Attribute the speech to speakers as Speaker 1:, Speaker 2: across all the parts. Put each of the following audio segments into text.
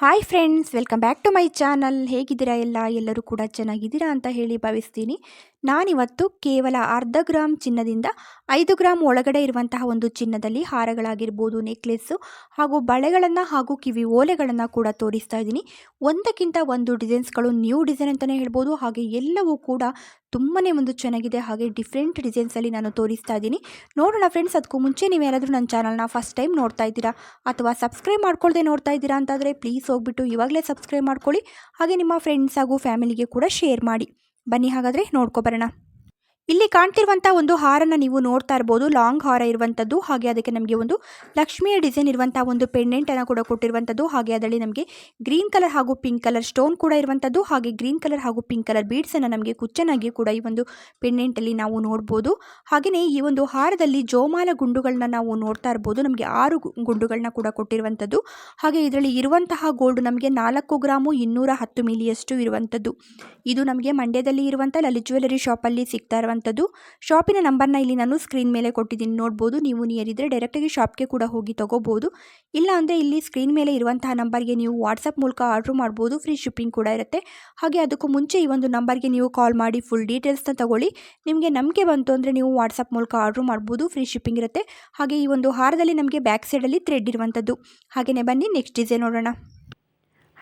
Speaker 1: Hi friends welcome back to my channel ಹೇಗಿದ್ದೀರಾ ಎಲ್ಲ? ಎಲ್ಲರೂ ಕೂಡ ಚೆನ್ನಾಗಿದ್ದೀರಾ ಅಂತ ಹೇಳಿ ಭಾವಿಸ್ತೀನಿ. ನಾನಿವತ್ತು ಕೇವಲ ಅರ್ಧ ಗ್ರಾಮ್ ಚಿನ್ನದಿಂದ ಐದು ಗ್ರಾಮ್ ಒಳಗಡೆ ಇರುವಂತಹ ಒಂದು ಚಿನ್ನದಲ್ಲಿ ಹಾರಗಳಾಗಿರ್ಬೋದು ನೆಕ್ಲೆಸ್ಸು ಹಾಗೂ ಬಳೆಗಳನ್ನು ಹಾಗೂ ಕಿವಿ ಓಲೆಗಳನ್ನು ಕೂಡ ತೋರಿಸ್ತಾ ಇದ್ದೀನಿ. ಒಂದಕ್ಕಿಂತ ಒಂದು ಡಿಸೈನ್ಸ್ಗಳು ನ್ಯೂ ಡಿಸೈನ್ ಅಂತಲೇ ಹೇಳ್ಬೋದು, ಹಾಗೆ ಎಲ್ಲವೂ ಕೂಡ ತುಂಬಾ ಒಂದು ಚೆನ್ನಾಗಿದೆ. ಹಾಗೆ ಡಿಫ್ರೆಂಟ್ ಡಿಸೈನ್ಸಲ್ಲಿ ನಾನು ತೋರಿಸ್ತಾ ಇದ್ದೀನಿ. ನೋಡೋಣ ಫ್ರೆಂಡ್ಸ್ ಅದಕ್ಕೂ ಮುಂಚೆ ನೀವೇನಾದರೂ ನನ್ನ ಚಾನಲ್ನ ಫಸ್ಟ್ ಟೈಮ್ ನೋಡ್ತಾ ಇದ್ದೀರಾ ಅಥವಾ ಸಬ್ಸ್ಕ್ರೈಬ್ ಮಾಡ್ಕೊಳ್ಳದೆ ನೋಡ್ತಾ ಇದ್ದೀರಾ ಅಂತಾದರೆ ಪ್ಲೀಸ್ ಹೋಗ್ಬಿಟ್ಟು ಇವಾಗಲೇ ಸಬ್ಸ್ಕ್ರೈಬ್ ಮಾಡ್ಕೊಳ್ಳಿ. ಹಾಗೆ ನಿಮ್ಮ ಫ್ರೆಂಡ್ಸ್ ಹಾಗೂ ಫ್ಯಾಮಿಲಿಗೆ ಕೂಡ ಶೇರ್ ಮಾಡಿ. ಬನ್ನಿ ಹಾಗಾದರೆ ನೋಡ್ಕೊಬರೋಣ ಇಲ್ಲಿ ಕಾಣ್ತಿರುವಂತಹ ಒಂದು ಹಾರನ್ನ ನೀವು ನೋಡ್ತಾ ಇರಬಹುದು ಲಾಂಗ್ ಹಾರ ಇರುವಂತದ್ದು, ಹಾಗೆ ಅದಕ್ಕೆ ನಮಗೆ ಒಂದು ಲಕ್ಷ್ಮಿಯ ಡಿಸೈನ್ ಇರುವಂತಹ ಒಂದು ಪೆಂಡೆಂಟ್ ಅನ್ನ ಕೂಡ ಕೊಟ್ಟಿರುವಂತದ್ದು, ಹಾಗೆ ಅದರಲ್ಲಿ ನಮಗೆ ಗ್ರೀನ್ ಕಲರ್ ಹಾಗೂ ಪಿಂಕ್ ಕಲರ್ ಸ್ಟೋನ್ ಕೂಡ ಇರುವಂತದ್ದು, ಹಾಗೆ ಗ್ರೀನ್ ಕಲರ್ ಹಾಗೂ ಪಿಂಕ್ ಕಲರ್ ಬೀಡ್ಸ್ ಅನ್ನ ನಮಗೆ ಕುಚ್ಚನಾಗಿ ಕೂಡ ಈ ಒಂದು ಪೆಂಡೆಂಟ್ ಅಲ್ಲಿ ನಾವು ನೋಡಬಹುದು ಹಾಗೆಯೇ ಈ ಒಂದು ಹಾರದಲ್ಲಿ ಜೋಮಾಲ ಗುಂಡುಗಳನ್ನ ನಾವು ನೋಡ್ತಾ ಇರಬಹುದು ನಮಗೆ ಆರು ಗುಂಡುಗಳನ್ನ ಕೂಡ ಕೊಟ್ಟಿರುವಂತದ್ದು. ಹಾಗೆ ಇದರಲ್ಲಿ ಇರುವಂತಹ ಗೋಲ್ಡ್ ನಮಗೆ ನಾಲ್ಕು ಗ್ರಾಮು ಇನ್ನೂರ ಹತ್ತು ಮಿಲಿಯಷ್ಟು ಇರುವಂತದ್ದು. ಇದು ನಮಗೆ ಮಂಡ್ಯದಲ್ಲಿ ಇರುವಂತಹ ಲಲಿತ್ ಜ್ಯುವೆಲರಿ ಶಾಪ್ ಅಲ್ಲಿ ಸಿಗ್ತಾ ಇರುವಂಥದ್ದು. ಶಾಪಿನ ನಂಬರ್ನ ಇಲ್ಲಿ ನಾನು ಸ್ಕ್ರೀನ್ ಮೇಲೆ ಕೊಟ್ಟಿದ್ದೀನಿ. ನೋಡ್ಬೋದು. ನೀವು ನಿಯರ್ ಇದ್ದರೆ ಡೈರೆಕ್ಟಾಗಿ ಶಾಪ್ಗೆ ಕೂಡ ಹೋಗಿ ತೊಗೋಬೋದು. ಇಲ್ಲ ಅಂದರೆ ಇಲ್ಲಿ ಸ್ಕ್ರೀನ್ ಮೇಲೆ ಇರುವಂತಹ ನಂಬರ್ಗೆ ನೀವು ವಾಟ್ಸಪ್ ಮೂಲಕ ಆರ್ಡ್ರ್ ಮಾಡ್ಬೋದು. ಫ್ರೀ ಶಿಪ್ಪಿಂಗ್ ಕೂಡ ಇರುತ್ತೆ. ಹಾಗೆ ಅದಕ್ಕೂ ಮುಂಚೆ ಈ ಒಂದು ನಂಬರ್ಗೆ ನೀವು ಕಾಲ್ ಮಾಡಿ ಫುಲ್ ಡೀಟೇಲ್ಸ್ನ ತಗೊಳ್ಳಿ. ನಿಮಗೆ ನಂಬಿಕೆ ಬಂತು ಅಂದರೆ ನೀವು ವಾಟ್ಸಪ್ ಮೂಲಕ ಆರ್ಡ್ರ್ ಮಾಡ್ಬೋದು. ಫ್ರೀ ಶಿಪ್ಪಿಂಗ್ ಇರುತ್ತೆ. ಹಾಗೆ ಈ ಒಂದು ಹಾರದಲ್ಲಿ ನಮಗೆ ಬ್ಯಾಕ್ ಸೈಡಲ್ಲಿ ಥ್ರೆಡ್ ಇರುವಂಥದ್ದು. ಹಾಗೆಯೇ ಬನ್ನಿ ನೆಕ್ಸ್ಟ್ ಡಿಸೈನ್ ನೋಡೋಣ.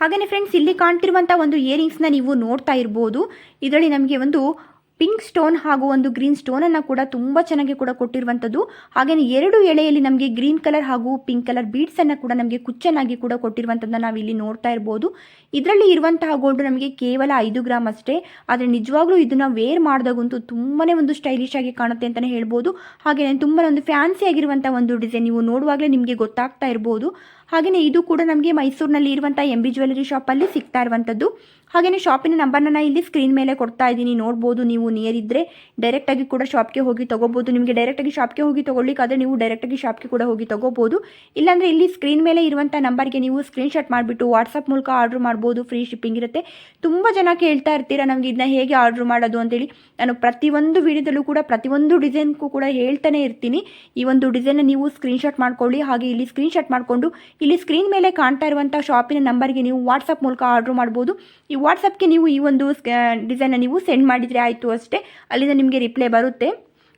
Speaker 1: ಹಾಗೆಯೇ ಫ್ರೆಂಡ್ಸ್ ಇಲ್ಲಿ ಕಾಣ್ತಿರುವಂಥ ಒಂದು ಇಯರಿಂಗ್ಸ್ನ ನೀವು ನೋಡ್ತಾ ಇರ್ಬೋದು. ಇದರಲ್ಲಿ ನಮಗೆ ಒಂದು ಪಿಂಕ್ ಸ್ಟೋನ್ ಹಾಗೂ ಒಂದು ಗ್ರೀನ್ ಸ್ಟೋನನ್ನು ಕೂಡ ತುಂಬ ಚೆನ್ನಾಗಿ ಕೂಡ ಕೊಟ್ಟಿರುವಂಥದ್ದು ಹಾಗೆಯೇ ಎರಡು ಎಳೆಯಲ್ಲಿ ನಮಗೆ ಗ್ರೀನ್ ಕಲರ್ ಹಾಗೂ ಪಿಂಕ್ ಕಲರ್ ಬೀಡ್ಸನ್ನು ಕೂಡ ನಮಗೆ ಕುಚ್ಚನಾಗಿ ಕೂಡ ಕೊಟ್ಟಿರುವಂಥದ್ದನ್ನು ನಾವು ಇಲ್ಲಿ ನೋಡ್ತಾ ಇರ್ಬೋದು. ಇದರಲ್ಲಿ ಇರುವಂತಹ ಗೋಲ್ಡ್ ನಮಗೆ ಕೇವಲ ಐದು ಗ್ರಾಮ್ ಅಷ್ಟೇ. ಆದರೆ ನಿಜವಾಗ್ಲೂ ಇದನ್ನು ವೇರ್ ಮಾಡಿದಾಗಂತೂ ತುಂಬಾ ಒಂದು ಸ್ಟೈಲಿಶ್ ಆಗಿ ಕಾಣುತ್ತೆ ಅಂತಲೇ ಹೇಳ್ಬೋದು. ಹಾಗೆಯೇ ತುಂಬಾ ಒಂದು ಫ್ಯಾನ್ಸಿ ಆಗಿರುವಂಥ ಒಂದು ಡಿಸೈನ್ ನೀವು ನೋಡುವಾಗಲೇ ನಿಮಗೆ ಗೊತ್ತಾಗ್ತಾ ಇರ್ಬೋದು. ಹಾಗೆಯೇ ಇದು ಕೂಡ ನಮಗೆ ಮೈಸೂರಿನಲ್ಲಿ ಇರುವಂಥ ಎಂ ಬಿ ಜ್ಯುವೆಲರಿ ಶಾಪಲ್ಲಿ ಸಿಗ್ತಾ ಇರುವಂಥದ್ದು ಹಾಗೆಯೇ ಶಾಪಿನ ನಂಬರ್ನ ಇಲ್ಲಿ ಸ್ಕ್ರೀನ್ ಮೇಲೆ ಕೊಡ್ತಾ ಇದ್ದೀನಿ. ನೋಡ್ಬೋದು ನೀವು ನಿಯರ್ ಇದ್ದರೆ ಡೈರೆಕ್ಟಾಗಿ ಕೂಡ ಶಾಪ್ಗೆ ಹೋಗಿ ತಗೋಬೋದು. ನಿಮಗೆ ಡೈರೆಕ್ಟಾಗಿ ಶಾಪ್ಗೆ ಹೋಗಿ ತೊಗೊಳ್ಳಿಕ್ಕಾದರೆ ನೀವು ಡೈರೆಕ್ಟಾಗಿ ಶಾಪ್ಗೆ ಕೂಡ ಹೋಗಿ ತಗೋಬೋದು. ಇಲ್ಲಾಂದರೆ ಇಲ್ಲಿ ಸ್ಕ್ರೀನ್ ಮೇಲೆ ಇರುವಂಥ ನಂಬರ್ಗೆ ನೀವು ಸ್ಕ್ರೀನ್ಶಾಟ್ ಮಾಡಿಬಿಟ್ಟು ವಾಟ್ಸಪ್ ಮೂಲಕ ಆರ್ಡ್ರ್ ಮಾಡ್ಬೋದು. ಫ್ರೀ ಶಿಪ್ಪಿಂಗ್ ಇರುತ್ತೆ. ತುಂಬ ಜನ ಕೇಳ್ತಾ ಇರ್ತೀರಾ ನಮಗೆ ಇದನ್ನ ಹೇಗೆ ಆರ್ಡ್ರ್ ಮಾಡೋದು ಅಂತೇಳಿ. ನಾನು ಪ್ರತಿಯೊಂದು ವಿಡಿಯೋದಲ್ಲೂ ಕೂಡ ಪ್ರತಿಯೊಂದು ಡಿಸೈನ್ಗೂ ಕೂಡ ಹೇಳ್ತಾನೆ ಇರ್ತೀನಿ. ಈ ಒಂದು ಡಿಸೈನ್ ನೀವು ಸ್ಕ್ರೀನ್ಶಾಟ್ ಮಾಡ್ಕೊಳ್ಳಿ. ಹಾಗೆ ಇಲ್ಲಿ ಸ್ಕ್ರೀನ್ಶಾಟ್ ಮಾಡಿಕೊಂಡು ಇಲ್ಲಿ ಸ್ಕ್ರೀನ್ ಮೇಲೆ ಕಾಣ್ತಾ ಇರುವಂಥ ಶಾಪಿನ ನಂಬರ್ಗೆ ನೀವು ವಾಟ್ಸಪ್ ಮೂಲಕ ಆರ್ಡ್ರ್ ಮಾಡ್ಬೋದು. ಈ ವಾಟ್ಸಪ್ಗೆ ನೀವು ಈ ಒಂದು ಡಿಸೈನ್ನ ನೀವು ಸೆಂಡ್ ಮಾಡಿದರೆ ಆಯಿತು ಅಷ್ಟೇ. ಅಲ್ಲಿಂದ ನಿಮಗೆ ರಿಪ್ಲೈ ಬರುತ್ತೆ.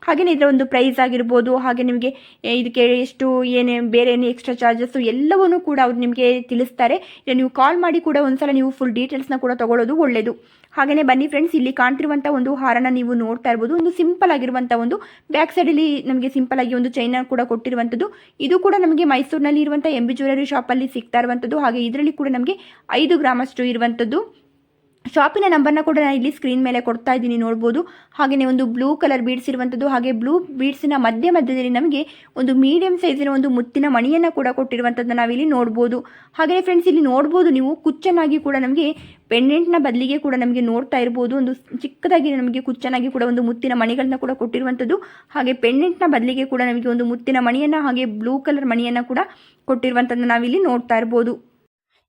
Speaker 1: ಹಾಗೆಯೇ ಇದರ ಒಂದು ಪ್ರೈಸ್ ಆಗಿರ್ಬೋದು, ಹಾಗೆ ನಿಮಗೆ ಇದಕ್ಕೆ ಎಷ್ಟು, ಏನೇ, ಬೇರೆ ಏನು ಎಕ್ಸ್ಟ್ರಾ ಚಾರ್ಜಸ್ಸು ಎಲ್ಲವನ್ನೂ ಕೂಡ ಅವ್ರು ನಿಮಗೆ ತಿಳಿಸ್ತಾರೆ. ನೀವು ಕಾಲ್ ಮಾಡಿ ಕೂಡ ಒಂದ್ಸಲ ನೀವು ಫುಲ್ ಡೀಟೇಲ್ಸ್ನ ಕೂಡ ತಗೊಳ್ಳೋದು ಒಳ್ಳೆಯದು ಹಾಗೆಯೇ ಬನ್ನಿ ಫ್ರೆಂಡ್ಸ್ ಇಲ್ಲಿ ಕಾಣ್ತಿರುವಂಥ ಒಂದು ಹಾರನ ನೀವು ನೋಡ್ತಾ ಇರ್ಬೋದು. ಒಂದು ಸಿಂಪಲ್ ಆಗಿರುವಂಥ ಒಂದು ಬ್ಯಾಕ್ ಸೈಡಲ್ಲಿ ನಮಗೆ ಸಿಂಪಲ್ ಆಗಿ ಒಂದು ಚೈನ ಕೂಡ ಕೊಟ್ಟಿರುವಂಥದ್ದು. ಇದು ಕೂಡ ನಮಗೆ ಮೈಸೂರಿನಲ್ಲಿ ಇರುವಂಥ ಎಂ ಬಿ ಜ್ಯುವೆಲರಿ ಶಾಪಲ್ಲಿ ಸಿಗ್ತಾ ಇರುವಂಥದ್ದು. ಹಾಗೆ ಇದರಲ್ಲಿ ಕೂಡ ನಮಗೆ ಐದು ಗ್ರಾಮಷ್ಟು ಇರುವಂಥದ್ದು. ಶಾಪಿನ ನಂಬರ್ನ ಕೂಡ ನಾನು ಇಲ್ಲಿ ಸ್ಕ್ರೀನ್ ಮೇಲೆ ಕೊಡ್ತಾ ಇದ್ದೀನಿ, ನೋಡ್ಬೋದು. ಹಾಗೆಯೇ ಒಂದು ಬ್ಲೂ ಕಲರ್ ಬೀಡ್ಸ್ ಇರುವಂಥದ್ದು ಹಾಗೆ ಬ್ಲೂ ಬೀಡ್ಸಿನ ಮಧ್ಯ ಮಧ್ಯದಲ್ಲಿ ನಮಗೆ ಒಂದು ಮೀಡಿಯಂ ಸೈಜಿನ ಒಂದು ಮುತ್ತಿನ ಮಣಿಯನ್ನು ಕೂಡ ಕೊಟ್ಟಿರುವಂಥದ್ದನ್ನ ನಾವಿಲ್ಲಿ ನೋಡ್ಬೋದು. ಹಾಗೆಯೇ ಫ್ರೆಂಡ್ಸ್ ಇಲ್ಲಿ ನೋಡ್ಬೋದು ನೀವು ಕುಚ್ಚನಾಗಿ ಕೂಡ ನಮಗೆ ಪೆಂಡೆಂಟ್ನ ಬದಲಿಗೆ ಕೂಡ ನಮಗೆ ನೋಡ್ತಾ ಇರ್ಬೋದು. ಒಂದು ಚಿಕ್ಕದಾಗಿ ನಮಗೆ ಕುಚ್ಚನಾಗಿ ಕೂಡ ಒಂದು ಮುತ್ತಿನ ಮಣಿಗಳನ್ನ ಕೂಡ ಕೊಟ್ಟಿರುವಂಥದ್ದು ಹಾಗೆ ಪೆಂಡೆಂಟ್ನ ಬದಲಿಗೆ ಕೂಡ ನಮಗೆ ಒಂದು ಮುತ್ತಿನ ಮಣಿಯನ್ನು, ಹಾಗೆ ಬ್ಲೂ ಕಲರ್ ಮಣಿಯನ್ನು ಕೂಡ ಕೊಟ್ಟಿರುವಂಥದ್ದು ನಾವಿಲ್ಲಿ ನೋಡ್ತಾ ಇರ್ಬೋದು.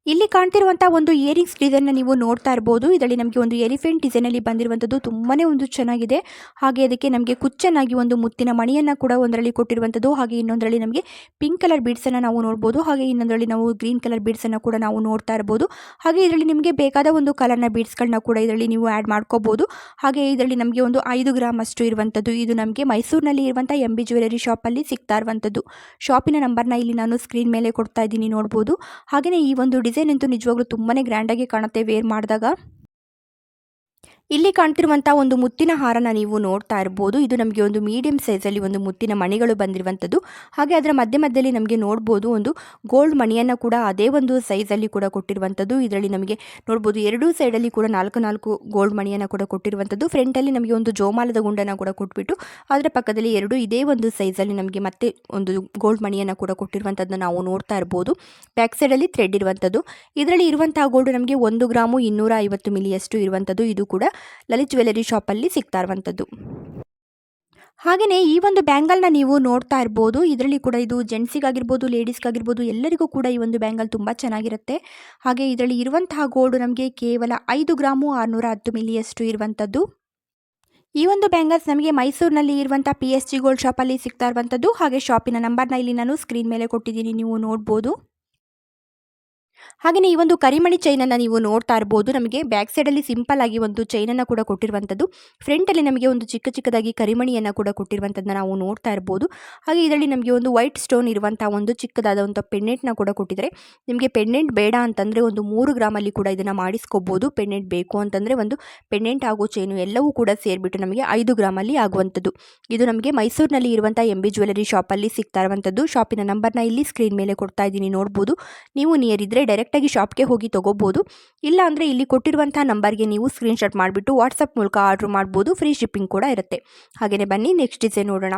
Speaker 1: ಇಲ್ಲಿ ಕಾಣ್ತಿರುವಂಥ ಒಂದು ಇಯರಿಂಗ್ಸ್ ಡಿಸೈನ್ನ ನೀವು ನೋಡ್ತಾ ಇರಬಹುದು ಇದರಲ್ಲಿ ನಮಗೆ ಒಂದು ಎಲಿಫೆಂಟ್ ಡಿಸೈನಲ್ಲಿ ಬಂದಿರುವಂತದ್ದು ತುಂಬಾನೇ ಒಂದು ಚೆನ್ನಾಗಿದೆ. ಹಾಗೆ ಅದಕ್ಕೆ ನಮಗೆ ಕುಚ್ಚನಾಗಿ ಒಂದು ಮುತ್ತಿನ ಮಣಿಯನ್ನ ಕೂಡ ಒಂದರಲ್ಲಿ ಕೊಟ್ಟಿರುವಂತದ್ದು. ಹಾಗೆ ಇನ್ನೊಂದರಲ್ಲಿ ನಮಗೆ ಪಿಂಕ್ ಕಲರ್ ಬೀಡ್ಸ್ ಅನ್ನ ನಾವು ನೋಡಬಹುದು ಹಾಗೆ ಇನ್ನೊಂದರಲ್ಲಿ ನಾವು ಗ್ರೀನ್ ಕಲರ್ ಬೀಡ್ಸ್ ಅನ್ನ ಕೂಡ ನಾವು ನೋಡ್ತಾ ಇರಬಹುದು ಹಾಗೆ ಇದರಲ್ಲಿ ನಿಮಗೆ ಬೇಕಾದ ಒಂದು ಕಲರ್ನ ಬೀಡ್ಸ್ಗಳನ್ನ ಕೂಡ ಇದರಲ್ಲಿ ನೀವು ಆಡ್ ಮಾಡ್ಕೋಬಹುದು ಹಾಗೆ ಇದರಲ್ಲಿ ನಮಗೆ ಒಂದು ಐದು ಗ್ರಾಮ್ ಅಷ್ಟು ಇರುವಂತದ್ದು. ಇದು ನಮಗೆ ಮೈಸೂರಿನಲ್ಲಿ ಇರುವಂತಹ ಎಂ ಬಿ ಜ್ಯುವೆಲರಿ ಅಲ್ಲಿ ಸಿಗ್ತಾ ಇರುವಂಥದ್ದು ಶಾಪಿನ ನಂಬರ್ನ ಇಲ್ಲಿ ನಾನು ಸ್ಕ್ರೀನ್ ಮೇಲೆ ಕೊಡ್ತಾ ಇದ್ದೀನಿ ನೋಡಬಹುದು ಹಾಗೆಯೇ ಈ ಒಂದು ಡಿಸೈನ್ ಅಂತೂ ನಿಜವಾಗ್ಲೂ ತುಂಬಾ ಗ್ರ್ಯಾಂಡಾಗಿ ಕಾಣುತ್ತೆ ವೇರ್ ಮಾಡಿದಾಗ. ಇಲ್ಲಿ ಕಾಣ್ತಿರುವಂತಹ ಒಂದು ಮುತ್ತಿನ ಹಾರನ ನೀವು ನೋಡ್ತಾ ಇರಬಹುದು ಇದು ನಮಗೆ ಒಂದು ಮೀಡಿಯಂ ಅಲ್ಲಿ ಒಂದು ಮುತ್ತಿನ ಮಣಿಗಳು ಬಂದಿರುವಂಥದ್ದು. ಹಾಗೆ ಅದರ ಮಧ್ಯ ಮಧ್ಯದಲ್ಲಿ ನಮಗೆ ನೋಡಬಹುದು ಒಂದು ಗೋಲ್ಡ್ ಮಣಿಯನ್ನ ಕೂಡ ಅದೇ ಒಂದು ಅಲ್ಲಿ ಕೂಡ ಕೊಟ್ಟಿರುವಂಥದ್ದು. ಇದರಲ್ಲಿ ನಮಗೆ ನೋಡಬಹುದು ಎರಡೂ ಸೈಡಲ್ಲಿ ಕೂಡ ನಾಲ್ಕು ನಾಲ್ಕು ಗೋಲ್ಡ್ ಮಣಿಯನ್ನ ಕೂಡ ಕೊಟ್ಟಿರುವಂಥದ್ದು. ಫ್ರಂಟಲ್ಲಿ ನಮಗೆ ಒಂದು ಜೋಮಾಲದ ಗುಂಡನ್ನ ಕೂಡ ಕೊಟ್ಬಿಟ್ಟು ಅದರ ಪಕ್ಕದಲ್ಲಿ ಎರಡು ಇದೇ ಒಂದು ಅಲ್ಲಿ ನಮಗೆ ಮತ್ತೆ ಒಂದು ಗೋಲ್ಡ್ ಮಣಿಯನ್ನ ಕೂಡ ಕೊಟ್ಟಿರುವಂಥದ್ದನ್ನ ನಾವು ನೋಡ್ತಾ ಇರ್ಬೋದು. ಬ್ಯಾಕ್ ಸೈಡಲ್ಲಿ ಥ್ರೆಡ್ ಇರುವಂಥದ್ದು. ಇದರಲ್ಲಿ ಇರುವಂತಹ ಗೋಲ್ಡ್ ನಮಗೆ ಒಂದು ಗ್ರಾಮು ಇನ್ನೂರ ಐವತ್ತು ಮಿಲಿಯಷ್ಟು ಇರುವಂಥದ್ದು. ಇದು ಕೂಡ ಲಲಿತ್ ಜ್ಯುವೆಲರಿ ಶಾಪಲ್ಲಿ ಸಿಗ್ತಾ ಇರುವಂಥದ್ದು. ಹಾಗೆಯೇ ಈ ಒಂದು ಬ್ಯಾಂಗಲ್ನ ನೀವು ನೋಡ್ತಾ ಇರ್ಬೋದು, ಇದರಲ್ಲಿ ಕೂಡ ಇದು ಜೆಂಟ್ಸಿಗಾಗಿರ್ಬೋದು, ಲೇಡೀಸ್ಗಾಗಿರ್ಬೋದು, ಎಲ್ಲರಿಗೂ ಕೂಡ ಈ ಒಂದು ಬ್ಯಾಂಗಲ್ ತುಂಬ ಚೆನ್ನಾಗಿರುತ್ತೆ. ಹಾಗೆ ಇದರಲ್ಲಿ ಇರುವಂತಹ ಗೋಲ್ಡ್ ನಮಗೆ ಕೇವಲ ಐದು ಗ್ರಾಮು ಆರುನೂರ ಹತ್ತು ಮಿಲಿಯಷ್ಟು ಇರುವಂಥದ್ದು. ಈ ಒಂದು ಬ್ಯಾಂಗಲ್ಸ್ ನಮಗೆ ಮೈಸೂರಿನಲ್ಲಿ ಇರುವಂಥ ಪಿ ಎಸ್ ಜಿ ಗೋಲ್ಡ್ ಶಾಪಲ್ಲಿ ಸಿಗ್ತಾ ಇರುವಂಥದ್ದು. ಹಾಗೆ ಶಾಪಿನ ನಂಬರ್ನ ಇಲ್ಲಿ ನಾನು ಸ್ಕ್ರೀನ್ ಮೇಲೆ ಕೊಟ್ಟಿದ್ದೀನಿ, ನೀವು ನೋಡ್ಬೋದು. ಹಾಗೆಯೇ ಈ ಒಂದು ಕರಿಮಣಿ ಚೈನನ್ನು ನೀವು ನೋಡ್ತಾ ಇರ್ಬೋದು. ನಮಗೆ ಬ್ಯಾಕ್ ಸೈಡಲ್ಲಿ ಸಿಂಪಲ್ ಆಗಿ ಒಂದು ಚೈನನ್ನು ಕೂಡ ಕೊಟ್ಟಿರುವಂಥದ್ದು. ಫ್ರಂಟಲ್ಲಿ ನಮಗೆ ಒಂದು ಚಿಕ್ಕ ಚಿಕ್ಕದಾಗಿ ಕರಿಮಣಿಯನ್ನು ಕೂಡ ಕೊಟ್ಟಿರುವಂಥದ್ದನ್ನ ನಾವು ನೋಡ್ತಾ ಇರ್ಬೋದು. ಹಾಗೆ ಇದರಲ್ಲಿ ನಮಗೆ ಒಂದು ವೈಟ್ ಸ್ಟೋನ್ ಇರುವಂಥ ಒಂದು ಚಿಕ್ಕದಾದಂಥ ಪೆಂಡೆಂಟ್ನ ಕೂಡ ಕೊಟ್ಟಿದ್ದಾರೆ. ನಿಮಗೆ ಪೆಂಡೆಂಟ್ ಬೇಡ ಅಂತಂದರೆ ಒಂದು ಮೂರು ಗ್ರಾಮಲ್ಲಿ ಕೂಡ ಇದನ್ನು ಮಾಡಿಸ್ಕೋಬೋದು. ಪೆಂಡೆಂಟ್ ಬೇಕು ಅಂತಂದರೆ ಒಂದು ಪೆಂಡೆಂಟ್ ಹಾಗೂ ಚೈನು ಎಲ್ಲವೂ ಕೂಡ ಸೇರಿಬಿಟ್ಟು ನಮಗೆ ಐದು ಗ್ರಾಮಲ್ಲಿ ಆಗುವಂಥದ್ದು. ಇದು ನಮಗೆ ಮೈಸೂರಿನಲ್ಲಿ ಇರುವಂಥ ಎಂ ಬಿ ಜ್ಯುವೆಲರಿ ಶಾಪಲ್ಲಿ ಸಿಗ್ತಾ ಇರುವಂಥದ್ದು. ಶಾಪಿನ ನಂಬರ್ನ ಇಲ್ಲಿ ಸ್ಕ್ರೀನ್ ಮೇಲೆ ಕೊಡ್ತಾ ಇದ್ದೀನಿ, ನೋಡ್ಬೋದು. ನೀವು ನಿಯರ್ ಇದ್ದರೆ ಡೈರೆಕ್ಟಾಗಿ ಶಾಪ್ಗೆ ಹೋಗಿ ತೊಗೋಬೋದು. ಇಲ್ಲ ಅಂದರೆ ಇಲ್ಲಿ ಕೊಟ್ಟಿರುವಂಥ ನಂಬರ್ಗೆ ನೀವು ಸ್ಕ್ರೀನ್ಶಾಟ್ ಮಾಡಿಬಿಟ್ಟು ವಾಟ್ಸಪ್ ಮೂಲಕ ಆರ್ಡ್ರ್ ಮಾಡ್ಬೋದು. ಫ್ರೀ ಶಿಪ್ಪಿಂಗ್ ಕೂಡ ಇರುತ್ತೆ. ಹಾಗೆಯೇ ಬನ್ನಿ ನೆಕ್ಸ್ಟ್ ಡಿಸೈನ್ ನೋಡೋಣ.